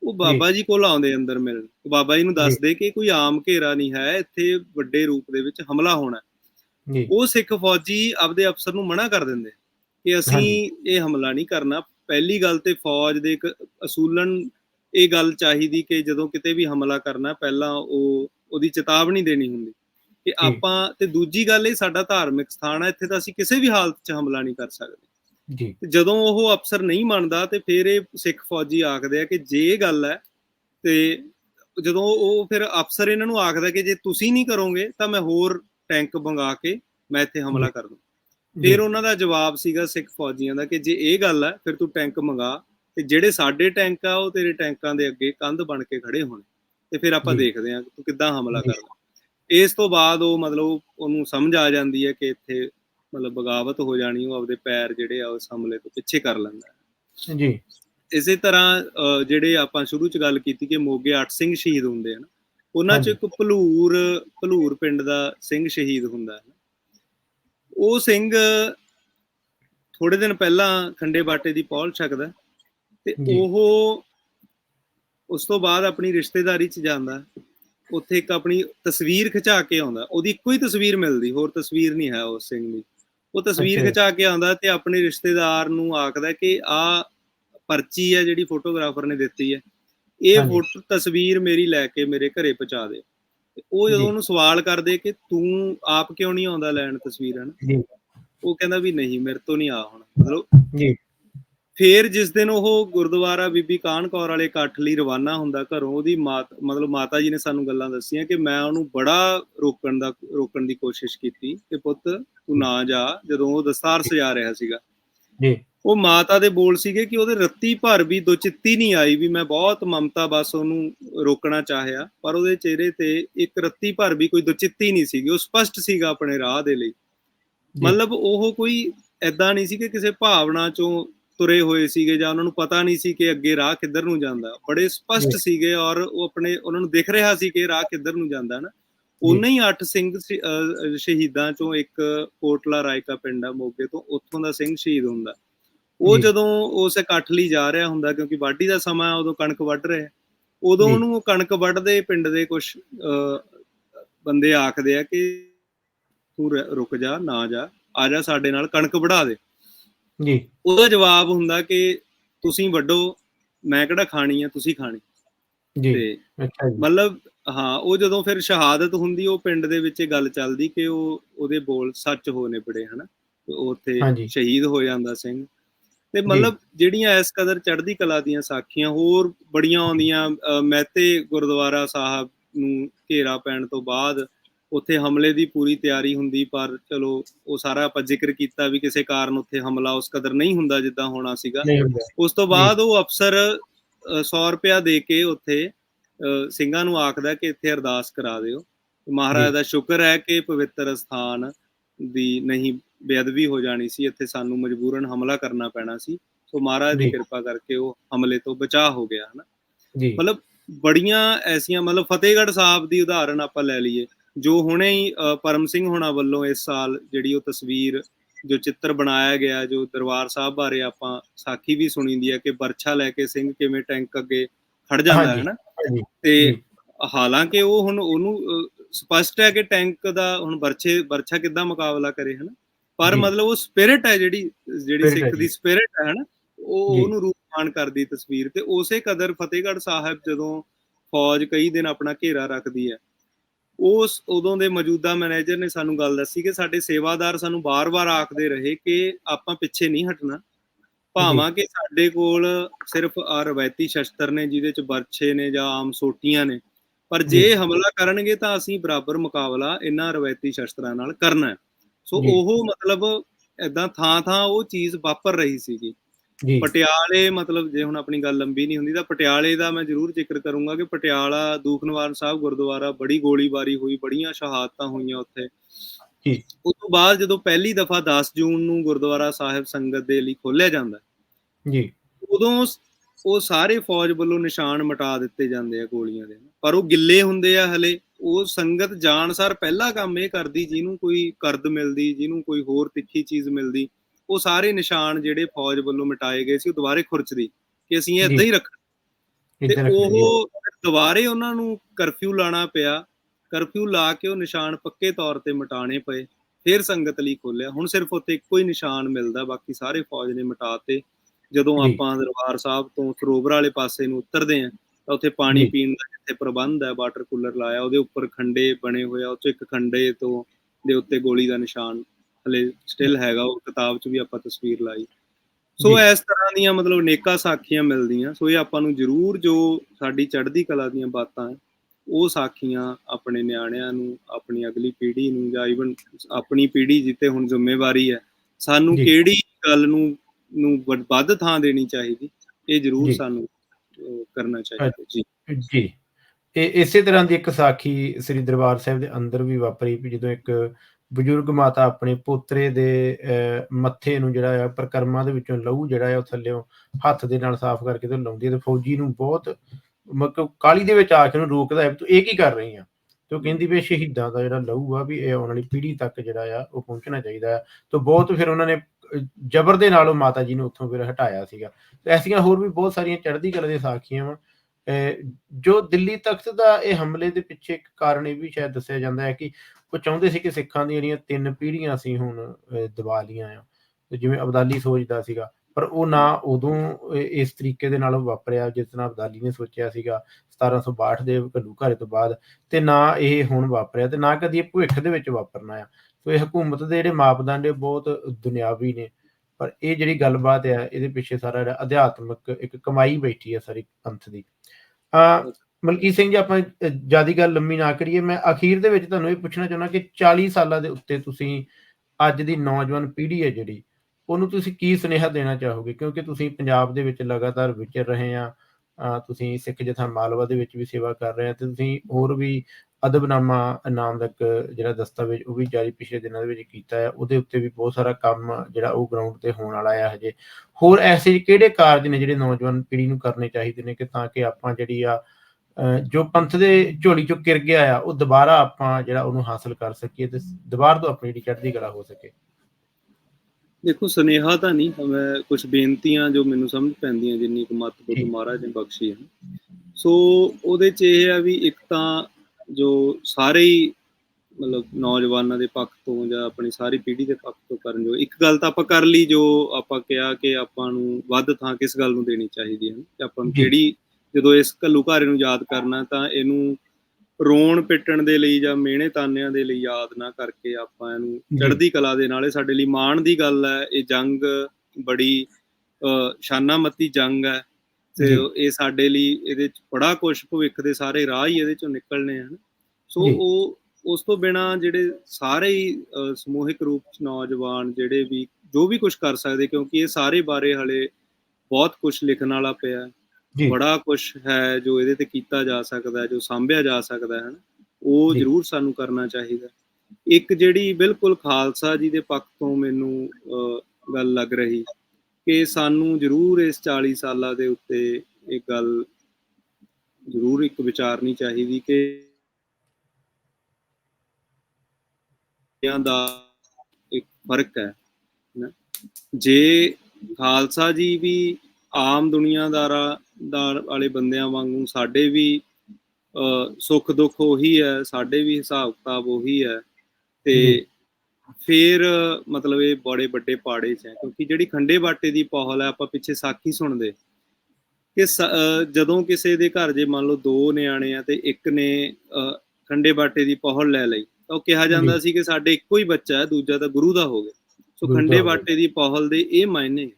ਉਹ ਬਾਬਾ ਜੀ ਕੋਲ ਆਉਂਦੇ ਅੰਦਰ ਮਿਲਣ ਉਹ ਬਾਬਾ ਜੀ ਨੂੰ ਦੱਸਦੇ ਕਿ ਕੋਈ ਆਮ ਘੇਰਾ ਨਹੀਂ ਹੈ ਇੱਥੇ ਵੱਡੇ ਰੂਪ ਦੇ ਵਿੱਚ ਹਮਲਾ ਹੋਣਾ ਉਹ ਸਿੱਖ ਫੌਜੀ ਆਪਦੇ ਅਫਸਰ ਨੂੰ ਮਨਾ ਕਰ ਦਿੰਦੇ ਕਿ ਅਸੀਂ। ਇਹ ਹਮਲਾ ਨਹੀਂ ਕਰਨਾ ਪਹਿਲੀ ਗੱਲ ਤੇ ਫੌਜ ਦੇ ਇੱਕ ਅਸੂਲਨ ਇਹ ਗੱਲ ਚਾਹੀਦੀ ਕਿ ਜਦੋਂ ਕਿਤੇ ਵੀ ਹਮਲਾ ਕਰਨਾ ਪਹਿਲਾਂ ਉਹ ਉਹਦੀ ਚੇਤਾਵਨੀ ਦੇਣੀ ਹੁੰਦੀ। ਕਿ ਆਪਾਂ ਤੇ ਦੂਜੀ ਗੱਲ ਇਹ ਸਾਡਾ ਧਾਰਮਿਕ ਸਥਾਨ ਹੈ ਇੱਥੇ ਤਾਂ ਅਸੀਂ ਕਿਸੇ ਵੀ ਹਾਲਤ 'ਚ ਹਮਲਾ ਨਹੀਂ ਕਰ ਸਕਦੇ। ਜੀ। ਜਦੋਂ ਉਹ ਅਫਸਰ ਨਹੀਂ ਮੰਨਦਾ ਤੇ ਫਿਰ ਇਹ ਸਿੱਖ ਫੌਜੀ ਆਖਦੇ ਆ ਕਿ ਜੇ ਇਹ ਗੱਲ ਹੈ ਤੇ ਜਦੋਂ ਉਹ ਫਿਰ ਅਫਸਰ ਇਹਨਾਂ ਨੂੰ ਆਖਦਾ ਕਿ ਜੇ ਤੁਸੀਂ ਨਹੀਂ ਕਰੋਗੇ ਤਾਂ ਮੈਂ ਹੋਰ ਟੈਂਕ ਮੰਗਾ ਕੇ ਮੈਂ ਇੱਥੇ ਹਮਲਾ ਕਰ ਦੂੰ। ਫਿਰ ਉਹਨਾਂ ਦਾ ਜਵਾਬ ਸੀਗਾ ਸਿੱਖ ਫੌਜੀਆਂ ਦਾ ਕਿ ਜੇ ਇਹ ਗੱਲ ਹੈ ਫਿਰ ਤੂੰ ਟੈਂਕ ਮੰਗਾ ਤੇ ਜਿਹੜੇ ਸਾਡੇ ਟੈਂਕ ਆ ਉਹ ਤੇਰੇ ਟੈਂਕਾਂ ਦੇ ਅੱਗੇ ਕੰਧ ਬਣ ਕੇ ਖੜੇ ਹੋਣੇ ਤੇ ਫਿਰ ਆਪਾਂ। ਦੇਖਦੇ ਕਿ ਤੂੰ ਕਿੱਦਾਂ ਹਮਲਾ। ਕਰਦਾ ਇਸ ਤੋਂ ਬਾਅਦ ਉਹ ਮਤਲਬ ਉਹਨੂੰ ਸਮਝ ਆ ਜਾਂਦੀ ਹੈ ਕਿ ਇੱਥੇ ਮਤਲਬ ਬਗਾਵਤ ਹੋ ਜਾਣੀ ਉਹ ਆਪਦੇ ਪੈਰ ਜਿਹੜੇ ਆ ਉਸ ਹਮਲੇ ਤੋਂ ਪਿੱਛੇ ਕਰ ਲੈਂਦਾ। ਜੀ ਇਸੇ ਤਰ੍ਹਾਂ ਜਿਹੜੇ ਆਪਾਂ ਸ਼ੁਰੂ ਚ ਗੱਲ ਕੀਤੀ ਕਿ ਮੋਗੇ 8 ਸਿੰਘ ਸ਼ਹੀਦ ਹੁੰਦੇ ਹਨ ਉਹਨਾਂ ਚ। ਇੱਕ ਭਲੂਰ ਭਲੂਰ ਪਿੰਡ ਦਾ ਸਿੰਘ ਸ਼ਹੀਦ ਹੁੰਦਾ ਹੈ ਉਹ ਸਿੰਘ ਥੋੜੇ ਦਿਨ ਪਹਿਲਾਂ ਖੰਡੇ ਬਾਟੇ ਦੀ ਪੌਲ ਛਕਦਾ ਤੇ। ਉਹ ਉਸ ਤੋਂ ਬਾਅਦ ਆਪਣੀ ਰਿਸ਼ਤੇਦਾਰੀ ਚ ਜਾਂਦਾ। ਉੱਥੇ ਇੱਕ ਆਪਣੀ ਤਸਵੀਰ ਖਿਚਾ ਕੇ ਆਉਂਦਾ। ਉਹਦੀ ਇੱਕੋ ਹੀ ਤਸਵੀਰ ਮਿਲਦੀ ਹੋਰ ਤਸਵੀਰ ਨਹੀਂ ਹੈ ਉਸ ਸਿੰਘ ਦੀ। ਉਹ ਤਸਵੀਰ। ਖਿਚਾ ਕੇ ਆਉਂਦਾ ਤੇ ਆਪਣੇ ਰਿਸ਼ਤੇਦਾਰ ਨੂੰ ਆਖਦਾ ਕਿ ਆ ਪਰਚੀ ਹੈ ਜਿਹੜੀ ਫੋਟੋਗ੍ਰਾਫਰ ਨੇ ਦਿੱਤੀ ਹੈ। ਇਹ। ਫੋਟੋ ਤਸਵੀਰ ਮੇਰੀ ਲੈ ਕੇ ਮੇਰੇ ਘਰੇ ਪਹੁੰਚਾ ਦੇ। ਉਹ ਜਦੋਂ। ਉਹਨੂੰ ਸਵਾਲ ਕਰਦੇ ਕਿ ਤੂੰ ਆਪ ਕਿਉਂ ਨਹੀਂ ਆਉਂਦਾ ਲੈਣ ਤਸਵੀਰਾਂ ਉਹ ਕਹਿੰਦਾ ਵੀ ਨਹੀਂ ਮੇਰੇ ਤੋਂ ਨਹੀਂ ਆ ਹੁਣ। ਮਤਲਬ ਜੀ। ਫੇਰ ਜਿਸ ਦਿਨ ਉਹ ਗੁਰਦੁਆਰਾ ਬੀਬੀ ਕਾਨ ਕੌਰ ਵਾਲੇ ਇਕੱਠ ਲਈ ਰਵਾਨਾ ਹੁੰਦਾ ਘਰੋਂ ਉਹਦੀ ਮਾਤ ਮਤਲਬ ਮਾਤਾ ਜੀ ਨੇ ਸਾਨੂੰ ਗੱਲਾਂ ਦੱਸੀਆਂ ਕਿ ਮੈਂ ਉਹਨੂੰ ਬੜਾ ਰੋਕਣ ਦਾ ਰੋਕਣ ਦੀ ਕੋਸ਼ਿਸ਼ ਕੀਤੀ ਕਿ ਪੁੱਤ ਤੂੰ ਨਾ ਜਾ ਜਦੋਂ ਉਹ ਦਸਤਾਰ ਸਜਾ ਰਿਹਾ ਸੀਗਾ। ਜੀ। ਉਹ ਮਾਤਾ ਦੇ ਬੋਲ ਸੀਗੇ ਕਿ ਉਹਦੇ ਰੱਤੀ ਭਰ ਵੀ ਦੁਚਿੱਤੀ ਨਹੀਂ ਆਈ ਵੀ ਮੈਂ ਬਹੁਤ ਮਮਤਾ ਬਸ ਉਹਨੂੰ ਰੋਕਣਾ ਚਾਹਿਆ ਪਰ ਉਹਦੇ ਚਿਹਰੇ ਤੇ ਇੱਕ ਰੱਤੀ ਭਰ ਵੀ ਕੋਈ ਦੁਚਿੱਤੀ ਨਹੀਂ ਸੀਗੀ ਉਹ ਸਪਸ਼ਟ ਸੀਗਾ ਆਪਣੇ ਰਾਹ ਦੇ ਲਈ। ਮਤਲਬ ਉਹ ਕੋਈ ਐਦਾਂ ਨਹੀਂ ਸੀ ਕਿ ਕਿਸੇ ਭਾਵਨਾ ਚੋਂ ਤੁਰੇ ਹੋਏ ਸੀਗੇ ਜਾਂ ਉਹਨਾਂ ਨੂੰ ਪਤਾ ਨਹੀਂ ਸੀ ਕਿ ਅੱਗੇ ਰਾਹ ਕਿੱਧਰ ਨੂੰ ਜਾਂਦਾ ਬੜੇ ਸਪਸ਼ਟ। ਸੀਗੇ ਔਰ ਉਹ ਆਪਣੇ ਉਹਨਾਂ ਨੂੰ ਦਿਖ ਰਿਹਾ ਸੀ ਕਿ ਰਾਹ ਕਿੱਧਰ ਨੂੰ ਜਾਂਦਾ ਨਾ ਉਹਨਾਂ ਹੀ 8 ਸਿੰਘ ਸ਼ਹੀਦਾਂ ਚੋਂ ਇੱਕ ਕੋਟਲਾ ਰਾਇਕਾ ਪਿੰਡ ਆ ਮੋਗੇ ਤੋਂ ਉੱਥੋਂ ਦਾ ਸਿੰਘ ਸ਼ਹੀਦ ਹੁੰਦਾ ਉਹ। ਜਦੋਂ ਉਸ ਇਕੱਠ ਲਈ ਜਾ ਰਿਹਾ ਹੁੰਦਾ ਕਿਉਂਕਿ ਵਾਢੀ ਦਾ ਸਮਾਂ ਉਦੋਂ ਕਣਕ ਵੱਢ ਰਹੇ ਉਦੋਂ। ਉਹਨੂੰ ਉਹ ਕਣਕ ਵੱਢਦੇ ਪਿੰਡ ਦੇ ਕੁਝ ਬੰਦੇ ਆਖਦੇ ਆ ਕਿ ਤੂੰ ਰੁਕ ਜਾ ਨਾ ਜਾ ਆ ਜਾ ਸਾਡੇ ਨਾਲ ਕਣਕ ਵਢਾ ਦੇ ਜੀ। ਉਹਦਾ ਜਵਾਬ ਹੁੰਦਾ ਕਿ ਤੁਸੀਂ ਵੱਡੋ ਮੈਂ ਕਿਹੜਾ ਖਾਣੀ ਆ ਤੁਸੀਂ ਖਾਣੀ। ਜੀ। ਤੇ ਅੱਛਾ ਜੀ। ਮਤਲਬ ਹਾਂ ਉਹ ਜਦੋਂ ਫਿਰ ਸ਼ਹਾਦਤ ਹੁੰਦੀ ਉਹ ਪਿੰਡ ਦੇ ਵਿੱਚ ਇਹ ਗੱਲ ਚੱਲਦੀ ਕਿ ਉਹ ਉਹਦੇ ਬੋਲ ਸੱਚ ਹੋ ਨਿਬੜੇ ਹਨਾ। ਉੱਥੇ। ਸ਼ਹੀਦ ਹੋ ਜਾਂਦਾ ਸਿੰਘ। ਤੇ ਮਤਲਬ ਜਿਹੜੀਆਂ ਇਸ ਕਦਰ ਚੜ੍ਹਦੀ ਕਲਾ ਦੀਆਂ ਸਾਖੀਆਂ ਹੋਰ ਬੜੀਆਂ ਆਉਂਦੀਆਂ ਮਹਿਤੇ ਗੁਰਦੁਆਰਾ ਸਾਹਿਬ ਨੂੰ ਘੇਰਾ ਪੈਣ ਤੋਂ ਬਾਅਦ ਉੱਥੇ ਹਮਲੇ ਦੀ ਪੂਰੀ ਤਿਆਰੀ ਹੁੰਦੀ ਪਰ ਚਲੋ ਉਹ ਸਾਰਾ ਆਪਾਂ ਜ਼ਿਕਰ ਕੀਤਾ ਵੀ ਕਿਸੇ ਕਾਰਨ ਉੱਥੇ ਹਮਲਾ ਉਸ ਕਦਰ ਨਹੀਂ ਹੁੰਦਾ ਜਿੱਦਾਂ ਹੋਣਾ ਸੀਗਾ। ਉਸ ਤੋਂ ਬਾਅਦ ਉਹ ਅਫਸਰ 100 ਰੁਪਇਆ ਦੇ ਕੇ ਉੱਥੇ ਸਿੰਘਾਂ ਨੂੰ ਆਖਦਾ ਕਿ ਇੱਥੇ ਅਰਦਾਸ ਕਰਾ ਦਿਓ। ਮਹਾਰਾਜ। ਦਾ ਸ਼ੁਕਰ ਹੈ ਕਿ ਪਵਿੱਤਰ ਸਥਾਨ ਦੀ ਨਹੀਂ ਬੇਅਦਬੀ ਹੋ ਜਾਣੀ ਸੀ। ਇੱਥੇ ਸਾਨੂੰ ਮਜਬੂਰਨ ਹਮਲਾ ਕਰਨਾ ਪੈਣਾ ਸੀ। ਸੋ ਮਹਾਰਾਜ ਦੀ। ਕਿਰਪਾ ਕਰਕੇ ਉਹ ਹਮਲੇ ਤੋਂ ਬਚਾਅ ਹੋ ਗਿਆ ਹਨਾ। ਜੀ। ਮਤਲਬ ਬੜੀਆਂ ਐਸੀਆਂ ਮਤਲਬ ਫਤਿਹਗੜ੍ਹ ਸਾਹਿਬ ਦੀ ਉਦਾਹਰਣ ਆਪਾਂ ਲੈ ਲਈਏ। ਜੋ ਹੁਣੇ ਹੀ ਪਰਮ ਸਿੰਘ ਹੋਣਾ ਵੱਲੋਂ ਇਸ ਸਾਲ ਜਿਹੜੀ ਉਹ ਤਸਵੀਰ ਜੋ ਚਿੱਤਰ ਬਣਾਇਆ ਗਿਆ ਜੋ ਦਰਬਾਰ ਸਾਹਿਬ ਬਾਰੇ ਆਪਾਂ ਸਾਖੀ ਵੀ ਸੁਣੀ ਦੀ ਹੈ ਕਿ ਬਰਛਾ ਲੈ ਕੇ ਸਿੰਘ ਕਿਵੇਂ ਟੈਂਕ ਅੱਗੇ ਖੜ ਜਾਂਦਾ ਹੈ ਨਾ ਤੇ। ਹਾਲਾਂਕਿ ਉਹ ਹੁਣ ਉਹਨੂੰ ਸਪਸ਼ਟ ਹੈ ਕਿ ਟੈਂਕ ਦਾ ਹੁਣ ਬਰਛੇ ਬਰਛਾ ਕਿੱਦਾਂ ਮੁਕਾਬਲਾ ਕਰੇ ਹਨਾ ਪਰ ਜੀ। ਮਤਲਬ ਉਹ ਸਪਿਰਿਟ ਹੈ ਜਿਹੜੀ ਜਿਹੜੀ ਹੈ ਸਿੱਖ। ਦੀ ਸਪਿਰਿਟ ਹੈ ਹਨਾ ਉਹ। ਉਹਨੂੰ ਰੂਪਮਾਨ ਕਰਦੀ ਤਸਵੀਰ ਤੇ ਉਸੇ ਕਦਰ ਫਤਿਹਗੜ੍ਹ ਸਾਹਿਬ ਜਦੋਂ ਫੌਜ ਕਈ ਦਿਨ ਆਪਣਾ ਘੇਰਾ ਰੱਖਦੀ ਹੈ ਉਸ ਉਦੋਂ ਦੇ ਮੌਜੂਦਾ ਮੈਨੇਜਰ ਨੇ ਸਾਨੂੰ ਗੱਲ ਦੱਸੀ ਕਿ ਸਾਡੇ ਸੇਵਾਦਾਰ ਸਾਨੂੰ ਬਾਰ-ਬਾਰ ਆਖਦੇ ਰਹੇ ਕਿ ਆਪਾਂ ਪਿੱਛੇ ਨਹੀਂ ਹਟਣਾ ਭਾਵਾਂ ਕਿ ਸਾਡੇ ਕੋਲ ਸਿਰਫ ਆ ਰਵਾਇਤੀ ਸ਼ਸਤਰ ਨੇ ਜਿਹਦੇ ਚ ਬਰਛੇ ਨੇ ਜਾਂ ਆਮ ਸੋਟੀਆਂ ਨੇ ਪਰ ਜੇ। ਹਮਲਾ ਕਰਨਗੇ ਤਾਂ ਅਸੀਂ ਬਰਾਬਰ ਮੁਕਾਬਲਾ ਇਹਨਾਂ ਰਵਾਇਤੀ ਸ਼ਸਤਰਾਂ ਨਾਲ ਕਰਨਾ ਸੋ। ਉਹ ਮਤਲਬ ਐਦਾਂ ਥਾਂ-ਥਾਂ ਉਹ ਚੀਜ਼ ਵਾਪਰ ਰਹੀ ਸੀਗੀ ਪਟਿਆਲੇ ਮਤਲਬ ਜੇ ਹੁਣ ਆਪਣੀ ਗੱਲ ਲੰਬੀ ਨਹੀਂ ਹੁੰਦੀ ਤਾਂ ਪਟਿਆਲੇ ਦਾ ਮੈਂ ਜ਼ਰੂਰ ਜ਼ਿਕਰ ਕਰੂੰਗਾ ਕਿ ਪਟਿਆਲਾ ਦੂਖਨਿਵਾਰਨ ਸਾਹਿਬ ਗੁਰਦੁਆਰਾ ਬੜੀ ਗੋਲੀਬਾਰੀ ਹੋਈ ਬੜੀਆਂ ਸ਼ਹਾਦਤਾਂ ਹੋਈਆਂ ਉੱਥੇ। ਜੀ। ਉਸ ਤੋਂ ਬਾਅਦ ਜਦੋਂ ਪਹਿਲੀ ਦਫਾ 10 ਜੂਨ ਨੂੰ ਗੁਰਦੁਆਰਾ ਸਾਹਿਬ ਸੰਗਤ ਦੇ ਲਈ ਖੋਲ੍ਹਿਆ ਜਾਂਦਾ ਜੀ। ਉਦੋਂ ਉਹ ਸਾਰੇ ਫੌਜ ਵੱਲੋਂ ਨਿਸ਼ਾਨ ਮਿਟਾ ਦਿੱਤੇ ਜਾਂਦੇ ਆ ਗੋਲੀਆਂ ਦੇ। ਪਰ ਉਹ ਗਿੱਲੇ ਹੁੰਦੇ ਆ ਹਲੇ। ਉਹ ਸੰਗਤ ਜਾਣਸਾਰ ਪਹਿਲਾ ਕੰਮ ਇਹ ਕਰਦੀ ਜਿਹਨੂੰ ਕੋਈ ਕਰਦ ਮਿਲਦੀ ਜਿਹਨੂੰ ਕੋਈ ਹੋਰ ਤਿੱਖੀ ਚੀਜ਼ ਮਿਲਦੀ। ਉਹ ਸਾਰੇ ਨਿਸ਼ਾਨ ਜਿਹੜੇ ਫੌਜ ਵੱਲੋਂ ਮਿਟਾਏ ਗਏ ਸੀ ਉਹ ਦੁਬਾਰੇ ਖੁਰਚਦੀ ਕਿ ਅਸੀਂ। ਏਦਾਂ ਹੀ ਰੱਖਣਾ ਤੇ ਇੱਦਾਂ। ਉਹ ਦੁਬਾਰੇ ਉਹਨਾਂ ਨੂੰ ਕਰਫਿਊ ਲਾਣਾ ਪਿਆ ਕਰਫਿਊ ਲਾ ਕੇ ਉਹ ਨਿਸ਼ਾਨ ਪੱਕੇ ਤੌਰ ਤੇ ਮਿਟਾਣੇ ਪਏ ਫਿਰ ਸੰਗਤ ਲਈ ਖੋਲਿਆ ਹੁਣ ਸਿਰਫ ਉੱਥੇ ਇੱਕੋ ਹੀ ਨਿਸ਼ਾਨ ਮਿਲਦਾ ਬਾਕੀ ਸਾਰੇ ਫੌਜ ਨੇ ਮਿਟਾਤੇ ਜਦੋਂ। ਆਪਾਂ ਦਰਬਾਰ ਸਾਹਿਬ ਤੋਂ ਸਰੋਵਰ ਵਾਲੇ ਪਾਸੇ ਨੂੰ ਉਤਰਦੇ ਆਂ ਤਾਂ ਉੱਥੇ ਪਾਣੀ। ਪੀਣ ਦਾ ਜਿੱਥੇ ਪ੍ਰਬੰਧ ਹੈ ਵਾਟਰ ਕੂਲਰ ਲਾਇਆ ਉਹਦੇ ਉੱਪਰ ਖੰਡੇ ਬਣੇ ਹੋਏ ਆ ਉਹ 'ਚ ਇੱਕ ਖੰਡੇ ਤੋਂ ਦੇ ਉੱਤੇ ਗੋਲੀ ਦਾ ਨਿਸ਼ਾਨ ਹਲੇ ਸਟਿਲ ਹੈਗਾ ਉਹ ਕਿਤਾਬ 'ਚ ਵੀ ਆਪਾਂ ਤਸਵੀਰ ਲਾਈ ਸੋ। ਇਸ ਤਰ੍ਹਾਂ ਦੀਆਂ ਮਤਲਬ ਨੇਕਾ ਸਾਖੀਆਂ ਮਿਲਦੀਆਂ ਸੋ ਇਹ ਆਪਾਂ ਨੂੰ ਜ਼ਰੂਰ ਜੋ ਸਾਡੀ ਚੜ੍ਹਦੀ ਕਲਾ ਦੀਆਂ ਬਾਤਾਂ ਉਹ ਸਾਖੀਆਂ ਆਪਣੇ ਨਿਆਣਿਆਂ ਨੂੰ ਆਪਣੀ ਅਗਲੀ ਪੀੜ੍ਹੀ ਨੂੰ ਜਾਂ ਇਵਨ ਆਪਣੀ ਪੀੜ੍ਹੀ ਜਿੱਤੇ ਹੁਣ ਜ਼ਿੰਮੇਵਾਰੀ ਹੈ ਸਾਨੂੰ। ਕਿਹੜੀ ਗੱਲ ਨੂੰ ਨੂੰ ਵੱਧ ਥਾਂ ਦੇਣੀ ਚਾਹੀਦੀ ਇਹ ਜ਼ਰੂਰ। ਸਾਨੂੰ ਕਰਨਾ ਚਾਹੀਦਾ ਜੀ ਜੀ ਇਹ ਇਸੇ ਤਰ੍ਹਾਂ ਦੀ ਇੱਕ ਸਾਖੀ ਸ੍ਰੀ ਦਰਬਾਰ ਸਾਹਿਬ ਦੇ ਅੰਦਰ ਵੀ ਵਾਪਰੀ ਜਦੋਂ ਇੱਕ ਬਜ਼ੁਰਗ ਮਾਤਾ ਆਪਣੇ ਪੋਤਰੇ ਦੇ ਅਹ, ਮੱਥੇ ਨੂੰ ਜਿਹੜਾ ਆ ਪ੍ਰਕਰਮਾਂ ਦੇ ਵਿੱਚੋਂ ਲਹੂ ਜਿਹੜਾ ਆ ਉਹ ਥੱਲੇੋਂ ਹੱਥ ਦੇ ਨਾਲ ਸਾਫ਼ ਕਰਕੇ ਤੇ ਲਾਉਂਦੀ ਹੈ ਤੇ ਫੌਜੀ ਨੂੰ ਬਹੁਤ ਮਤਲਬ ਕਾਲੀ ਦੇ ਵਿੱਚ ਆ ਕੇ ਉਹਨੂੰ ਰੋਕਦਾ ਹੈ ਤੂੰ ਇਹ ਕੀ ਕਰ ਰਹੀ ਆ? ਤੇ ਉਹ ਕਹਿੰਦੀ ਵੀ ਸ਼ਹੀਦਾਂ ਦਾ ਜਿਹੜਾ ਲਹੂ ਆ ਵੀ ਇਹ ਆਉਣ ਵਾਲੀ ਪੀੜ੍ਹੀ ਤੱਕ ਜਿਹੜਾ ਆ ਉਹ ਪਹੁੰਚਣਾ ਚਾਹੀਦਾ ਹੈ। ਤੇ ਬਹੁਤ ਫਿਰ ਉਹਨਾਂ ਨੇ ਜ਼ਬਰ ਦੇ ਨਾਲ ਉਹ ਮਾਤਾ ਜੀ ਨੂੰ ਉੱਥੋਂ ਫਿਰ ਹਟਾਇਆ ਸੀਗਾ। ਤੇ ਐਸੀਆਂ ਹੋਰ ਵੀ ਬਹੁਤ ਸਾਰੀਆਂ ਚੜ੍ਹਦੀ ਕਲਾ ਦੀਆਂ ਸਾਖੀਆਂ ਵਾ। ਅਹ ਜੋ ਦਿੱਲੀ ਤਖਤ ਦਾ ਇਹ ਹਮਲੇ ਦੇ ਪਿੱਛੇ ਇੱਕ ਕਾਰਨ ਇਹ ਵੀ ਸ਼ਾਇਦ ਦੱਸਿਆ ਜਾਂਦਾ ਹੈ ਕਿ ਉਹ ਚਾਹੁੰਦੇ ਸੀ ਕਿ ਸਿੱਖਾਂ ਦੀਆਂ ਜਿਹੜੀਆਂ ਤਿੰਨ ਪੀੜ੍ਹੀਆਂ ਸੀ ਹੁਣ ਦਬਾ ਲੀਆਂ ਆ, ਤੇ ਜਿਵੇਂ ਅਬਦਾਲੀ ਸੋਚਦਾ ਸੀਗਾ, ਪਰ ਉਹ ਨਾ ਉਦੋਂ ਇਸ ਤਰੀਕੇ ਦੇ ਨਾਲ ਵਾਪਰਿਆ ਜਿਸ ਤਰ੍ਹਾਂ ਅਬਦਾਲੀ ਨੇ ਸੋਚਿਆ ਸੀਗਾ 1762 ਦੇ ਘੱਲੂਘਾਰੇ ਤੋਂ ਬਾਅਦ, ਤੇ ਨਾ ਇਹ ਹੁਣ ਵਾਪਰਿਆ ਤੇ ਨਾ ਕਦੀ ਇਹ ਭਵਿੱਖ ਦੇ ਵਿੱਚ ਵਾਪਰਨਾ ਆ। ਸੋ ਇਹ ਹਕੂਮਤ ਦੇ ਜਿਹੜੇ ਮਾਪਦੰਡ ਇਹ ਬਹੁਤ ਦੁਨਿਆਵੀ ਨੇ, ਪਰ ਇਹ ਜਿਹੜੀ ਗੱਲਬਾਤ ਹੈ ਇਹਦੇ ਪਿੱਛੇ ਸਾਰਾ ਜਿਹੜਾ ਅਧਿਆਤਮਿਕ ਇੱਕ ਕਮਾਈ ਬੈਠੀ ਹੈ ਸਾਰੀ ਪੰਥ ਦੀ। ਅ ਮਲਕੀਤ ਸਿੰਘ ਜੀ, ਆਪਾਂ ਜ਼ਿਆਦਾ ਗੱਲ ਲੰਮੀ ਨਾ ਕਰੀਏ, ਮੈਂ ਅਖੀਰ ਦੇ ਵਿੱਚ ਤੁਹਾਨੂੰ ਇਹ ਪੁੱਛਣਾ ਚਾਹੁੰਦਾ ਕਿ 40 ਸਾਲਾਂ ਦੇ ਉੱਤੇ ਤੁਸੀਂ ਅੱਜ ਦੀ ਨੌਜਵਾਨ ਪੀੜ੍ਹੀ ਹੈ ਜਿਹੜੀ, ਉਹਨੂੰ ਤੁਸੀਂ ਕੀ ਸੁਨੇਹਾ ਦੇਣਾ ਚਾਹੋਗੇ? ਕਿਉਂਕਿ ਤੁਸੀਂ ਪੰਜਾਬ ਦੇ ਵਿੱਚ ਲਗਾਤਾਰ ਵਿਚਰ ਰਹੇ ਆ ਤੁਸੀਂ ਸਿੱਖ ਜਥਾ ਮਾਲਵਾ ਦੇ ਵਿੱਚ ਵੀ ਸੇਵਾ ਕਰ ਰਹੇ ਆ ਤੇ ਤੁਸੀਂ ਹੋਰ ਵੀ ਅਦਬਨਾਮਾ ਨਾਮ ਦਾ ਇੱਕ ਜਿਹੜਾ ਦਸਤਾਵੇਜ਼ ਉਹ ਵੀ ਜਾਰੀ ਪਿਛਲੇ ਦਿਨਾਂ ਦੇ ਵਿੱਚ ਕੀਤਾ ਹੈ, ਉਹਦੇ ਉੱਤੇ ਵੀ ਬਹੁਤ ਸਾਰਾ ਕੰਮ ਜਿਹੜਾ ਉਹ ਗਰਾਊਂਡ ਤੇ ਹੋਣ ਵਾਲਾ ਹੈ ਹਜੇ। ਹੋਰ ਐਸੇ ਕਿਹੜੇ ਕਾਰਜ ਨੇ ਜਿਹੜੇ ਨੌਜਵਾਨ ਪੀੜ੍ਹੀ ਨੂੰ ਕਰਨੇ ਚਾਹੀਦੇ ਨੇ ਕਿ ਤਾਂ ਕਿ ਆਪਾਂ ਜਿਹੜੀ ਆ ਜੋ ਪੰਥ ਦੇ ਝੋਲੀ ਚੋਂ ਕਿਰ ਗਿਆ ਆ ਉਹ ਦੁਬਾਰਾ ਆਪਾਂ ਜਿਹੜਾ ਉਹਨੂੰ ਹਾਸਲ ਕਰ ਸਕੀਏ ਤੇ ਦੁਬਾਰਾ ਤੋਂ ਆਪਣੀ ਚੜ੍ਹਦੀ ਕਲਾ ਹੋ ਸਕੇ ਦੇਖੋ ਸੁਨੇਹਾ ਤਾਂ ਨਹੀਂ ਮੈਂ ਕੁਝ ਬੇਨਤੀਆਂ ਜੋ ਮੈਨੂੰ ਸਮਝ ਪੈਂਦੀਆਂ ਜਿੰਨੀ ਕੁ ਮਤ ਬੁੱਧ। ਮਹਾਰਾਜ ਨੇ ਬਖਸ਼ੀ ਹੈ ਸੋ ਉਹਦੇ ਚ ਇਹ ਹੈ ਵੀ ਇੱਕ ਤਾਂ ਜੋ ਸਾਰੇ ਹੀ ਮਤਲਬ ਨੌਜਵਾਨਾਂ ਦੇ ਪੱਖ ਤੋਂ ਜਾਂ ਆਪਣੀ ਸਾਰੀ ਪੀੜ੍ਹੀ ਦੇ ਪੱਖ ਤੋਂ ਕਰਨ ਜੋ ਇੱਕ ਗੱਲ ਤਾਂ ਆਪਾਂ ਕਰ ਲਈ ਜੋ ਆਪਾਂ ਕਿਹਾ ਕਿ ਆਪਾਂ ਨੂੰ ਵੱਧ ਥਾਂ ਕਿਸ ਗੱਲ ਨੂੰ ਦੇਣੀ ਚਾਹੀਦੀ ਹੈ ਕਿ ਆਪਾਂ ਨੂੰ। ਕਿਹੜੀ ਜਦੋਂ ਇਸ ਘੱਲੂਘਾਰੇ ਨੂੰ ਯਾਦ ਕਰਨਾ ਤਾਂ ਇਹਨੂੰ ਰੋਣ ਪਿੱਟਣ ਦੇ ਲਈ ਜਾਂ ਮਿਹਣੇ ਤਾਨਿਆਂ ਦੇ ਲਈ ਯਾਦ ਨਾ ਕਰਕੇ ਆਪਾਂ ਇਹਨੂੰ। ਚੜ੍ਹਦੀ ਕਲਾ ਦੇ ਨਾਲ ਸਾਡੇ ਲਈ ਮਾਣ ਦੀ ਗੱਲ ਹੈ ਇਹ ਜੰਗ ਬੜੀ ਅਹ, ਸ਼ਾਨਾਮਤੀ ਜੰਗ ਹੈ ਤੇ। ਇਹ ਸਾਡੇ ਲਈ ਇਹਦੇ ਚ ਬੜਾ ਕੁਝ ਭਵਿੱਖ ਦੇ ਸਾਰੇ ਰਾਹ ਹੀ ਇਹਦੇ ਚੋਂ ਨਿਕਲਣੇ ਹਨ ਸੋ। ਉਹ ਉਸ ਤੋਂ ਬਿਨਾ ਜਿਹੜੇ ਸਾਰੇ ਹੀ ਸਮੂਹਿਕ ਰੂਪ ਚ ਨੌਜਵਾਨ ਜਿਹੜੇ ਵੀ ਜੋ ਵੀ ਕੁਝ ਕਰ ਸਕਦੇ ਕਿਉਂਕਿ ਇਹ ਸਾਰੇ ਬਾਰੇ ਹਲੇ ਬਹੁਤ ਕੁਝ ਲਿਖਣ ਵਾਲਾ ਪਿਆ ਬੜਾ ਕੁਝ ਹੈ ਜੋ ਇਹਦੇ ਤੇ ਕੀਤਾ ਜਾ ਸਕਦਾ ਹੈ ਜੋ ਸਾਂਭਿਆ ਜਾ ਸਕਦਾ ਹੈ। ਉਹ। ਜ਼ਰੂਰ ਸਾਨੂੰ ਕਰਨਾ ਚਾਹੀਦਾ ਇੱਕ ਜਿਹੜੀ ਬਿਲਕੁਲ ਖਾਲਸਾ ਜੀ ਦੇ ਪੱਖ ਤੋਂ ਮੈਨੂੰ ਗੱਲ ਲੱਗ ਰਹੀ ਕਿ ਸਾਨੂੰ ਜ਼ਰੂਰ ਇਸ 40 ਸਾਲਾਂ ਦੇ ਉੱਤੇ ਇਹ ਗੱਲ ਜ਼ਰੂਰ ਇੱਕ ਵਿਚਾਰਨੀ ਚਾਹੀਦੀ ਕਿ ਦਾ ਇੱਕ ਫ਼ਰਕ ਹੈ ਜੇ ਖਾਲਸਾ ਜੀ ਵੀ ਆਮ ਦੁਨੀਆਦਾਰਾਂ ਦਾ ਵਾਲੇ ਬੰਦਿਆਂ ਵਾਂਗੂ ਸਾਡੇ ਵੀ ਸੁੱਖ ਦੁੱਖ ਉਹੀ ਹੈ ਸਾਡੇ ਵੀ ਹਿਸਾਬ ਕਿਤਾਬ ਉਹੀ ਹੈ ਤੇ। ਫਿਰ ਮਤਲਬ ਇਹ ਬੜੇ ਵੱਡੇ ਪਾੜੇ 'ਚ ਹੈ ਕਿਉਂਕਿ ਜਿਹੜੀ ਖੰਡੇ ਬਾਟੇ ਦੀ ਪਹਲ ਹੈ ਆਪਾਂ ਪਿੱਛੇ ਸਾਖੀ ਸੁਣਦੇ ਕਿ ਜਦੋਂ ਕਿਸੇ ਦੇ ਘਰ ਜੇ ਮੰਨ ਲਓ ਦੋ ਨਿਆਣੇ ਆ ਤੇ ਇੱਕ ਨੇ ਖੰਡੇ ਬਾਟੇ ਦੀ ਪਹਲ ਲੈ ਲਈ ਤਾਂ ਉਹ ਕਿਹਾ ਜਾਂਦਾ। ਸੀ ਕਿ ਸਾਡੇ ਇੱਕੋ ਹੀ ਬੱਚਾ ਹੈ ਦੂਜਾ ਤਾਂ ਗੁਰੂ ਦਾ ਹੋ ਗਿਆ ਸੋ ਖੰਡੇ। ਬਾਟੇ ਦੀ ਪਹਲ ਦੇ ਇਹ ਮਾਇਨੇ।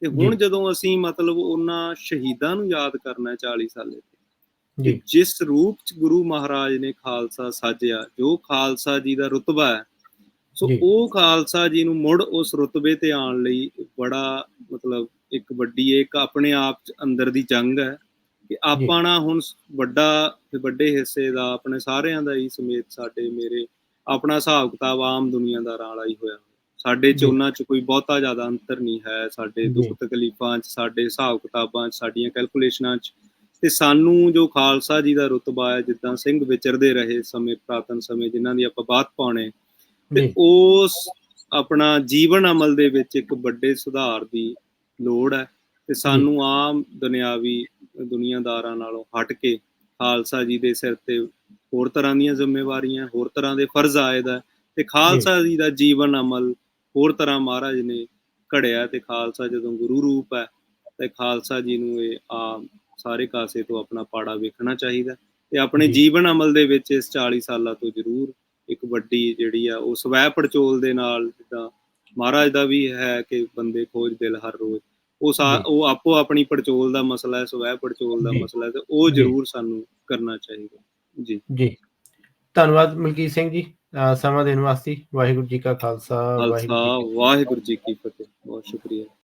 ਤੇ ਹੁਣ। ਜਦੋਂ ਅਸੀਂ ਮਤਲਬ ਉਹਨਾਂ ਸ਼ਹੀਦਾਂ ਨੂੰ ਯਾਦ ਕਰਨਾ ਹੈ 40 ਸਾਲੇ ਤੇ ਜਿਸ ਰੂਪ ਚ ਗੁਰੂ ਮਹਾਰਾਜ ਨੇ ਖਾਲਸਾ ਸਾਜਿਆ ਜੋ ਖਾਲਸਾ ਜੀ ਦਾ ਰੁਤਬਾ ਹੈ ਸੋ। ਉਹ ਖਾਲਸਾ ਜੀ ਨੂੰ ਮੁੜ ਉਸ ਰੁਤਬੇ ਤੇ ਆਉਣ ਲਈ ਬੜਾ ਮਤਲਬ ਇੱਕ ਵੱਡੀ ਇੱਕ ਆਪਣੇ ਆਪ ਚ ਅੰਦਰ ਦੀ ਜੰਗ ਹੈ ਕਿ ਆਪਾਂ ਨਾ ਹੁਣ ਵੱਡਾ ਤੇ ਵੱਡੇ ਹਿੱਸੇ ਦਾ ਆਪਣੇ ਸਾਰਿਆਂ ਦਾ ਹੀ ਸਮੇਤ ਸਾਡੇ ਮੇਰੇ ਆਪਣਾ ਹਿਸਾਬ ਕਿਤਾਬ ਆਮ ਦੁਨੀਆਦਾਰਾਂ ਵਾਲਾ ਹੀ ਹੋਇਆ ਸਾਡੇ ਚ। ਉਹਨਾਂ ਚ ਕੋਈ ਬਹੁਤਾ ਜ਼ਿਆਦਾ ਅੰਤਰ ਨਹੀਂ ਹੈ ਸਾਡੇ। ਦੁੱਖ ਤਕਲੀਫਾਂ ਚ ਸਾਡੇ ਹਿਸਾਬ ਕਿਤਾਬਾਂ ਚ ਸਾਡੀਆਂ ਕੈਲਕੂਲੇਸ਼ਨਾਂ ਚ। ਤੇ ਸਾਨੂੰ ਜੋ ਖਾਲਸਾ ਜੀ ਦਾ ਰੁਤਬਾ ਹੈ ਜਿੱਦਾਂ ਸਿੰਘ ਵਿਚਰਦੇ ਰਹੇ ਸਮੇਂ ਪ੍ਰਾਤਨ ਸਮੇਂ ਜਿਨ੍ਹਾਂ ਦੀ ਆਪਾਂ ਬਾਤ ਪਾਉਣੇ ਤੇ ਉਸ ਆਪਣਾ ਜੀਵਨ ਅਮਲ ਦੇ ਵਿੱਚ ਇੱਕ ਵੱਡੇ ਸੁਧਾਰ ਦੀ ਲੋੜ ਹੈ। ਤੇ ਸਾਨੂੰ ਆਮ ਦੁਨਿਆਵੀ ਦੁਨੀਆਦਾਰਾਂ ਨਾਲੋਂ ਹਟ ਕੇ ਖਾਲਸਾ ਜੀ ਦੇ ਸਿਰ ਤੇ ਹੋਰ ਤਰ੍ਹਾਂ ਦੀਆਂ ਜ਼ਿੰਮੇਵਾਰੀਆਂ ਹੋਰ ਤਰ੍ਹਾਂ ਦੇ ਫਰਜ਼ ਆਇਦ ਹੈ। ਤੇ ਖਾਲਸਾ ਜੀ ਦਾ ਜੀਵਨ ਅਮਲ ਹੋਰ ਤਰ੍ਹਾਂ ਮਹਾਰਾਜ ਨੇ ਘੜਿਆ ਤੇ ਖਾਲਸਾ ਜਦੋਂ ਗੁਰੂ ਰੂਪ ਹੈ ਤੇ ਖਾਲਸਾ ਜੀ ਨੂੰ ਇਹ ਆ ਸਾਰੇ ਕਾਸੇ ਤੋਂ ਆਪਣਾ ਪਾੜਾ ਵੇਖਣਾ ਚਾਹੀਦਾ ਤੇ ਆਪਣੇ। ਜੀਵਨ ਅਮਲ ਦੇ ਵਿੱਚ ਇਸ 40 ਸਾਲਾਂ ਤੋਂ ਜ਼ਰੂਰ ਇੱਕ ਵੱਡੀ ਜਿਹੜੀ ਆ ਉਹ ਸਵੈ ਪੜਚੋਲ ਦੇ ਨਾਲ ਜਿੱਦਾਂ ਮਹਾਰਾਜ ਦਾ ਵੀ ਹੈ ਕਿ ਬੰਦੇ ਖੋਜ ਦਿਲ ਹਰ ਰੋਜ਼ ਉਹ। ਉਹ ਆਪੋ ਆਪਣੀ ਪੜਚੋਲ ਦਾ ਮਸਲਾ ਹੈ ਸਵੈ ਪੜਚੋਲ ਦਾ। ਮਸਲਾ ਹੈ ਤੇ ਉਹ। ਜ਼ਰੂਰ ਸਾਨੂੰ ਕਰਨਾ ਚਾਹੀਦਾ ਜੀ ਜੀ ਧੰਨਵਾਦ ਮਲਕੀਤ ਸਿੰਘ ਜੀ ਸਮਾਂ ਦੇਣ ਵਾਸਤੇ ਵਾਹਿਗੁਰੂ ਜੀ ਕਾ ਖਾਲਸਾ ਵਾਹਿਗੁਰੂ ਜੀ ਕੀ ਖਾਲਸਾ ਵਾਹਿਗੁਰੂ ਜੀ ਕੀ ਫਤਿਹ। ਬਹੁਤ ਸ਼ੁਕਰੀਆ।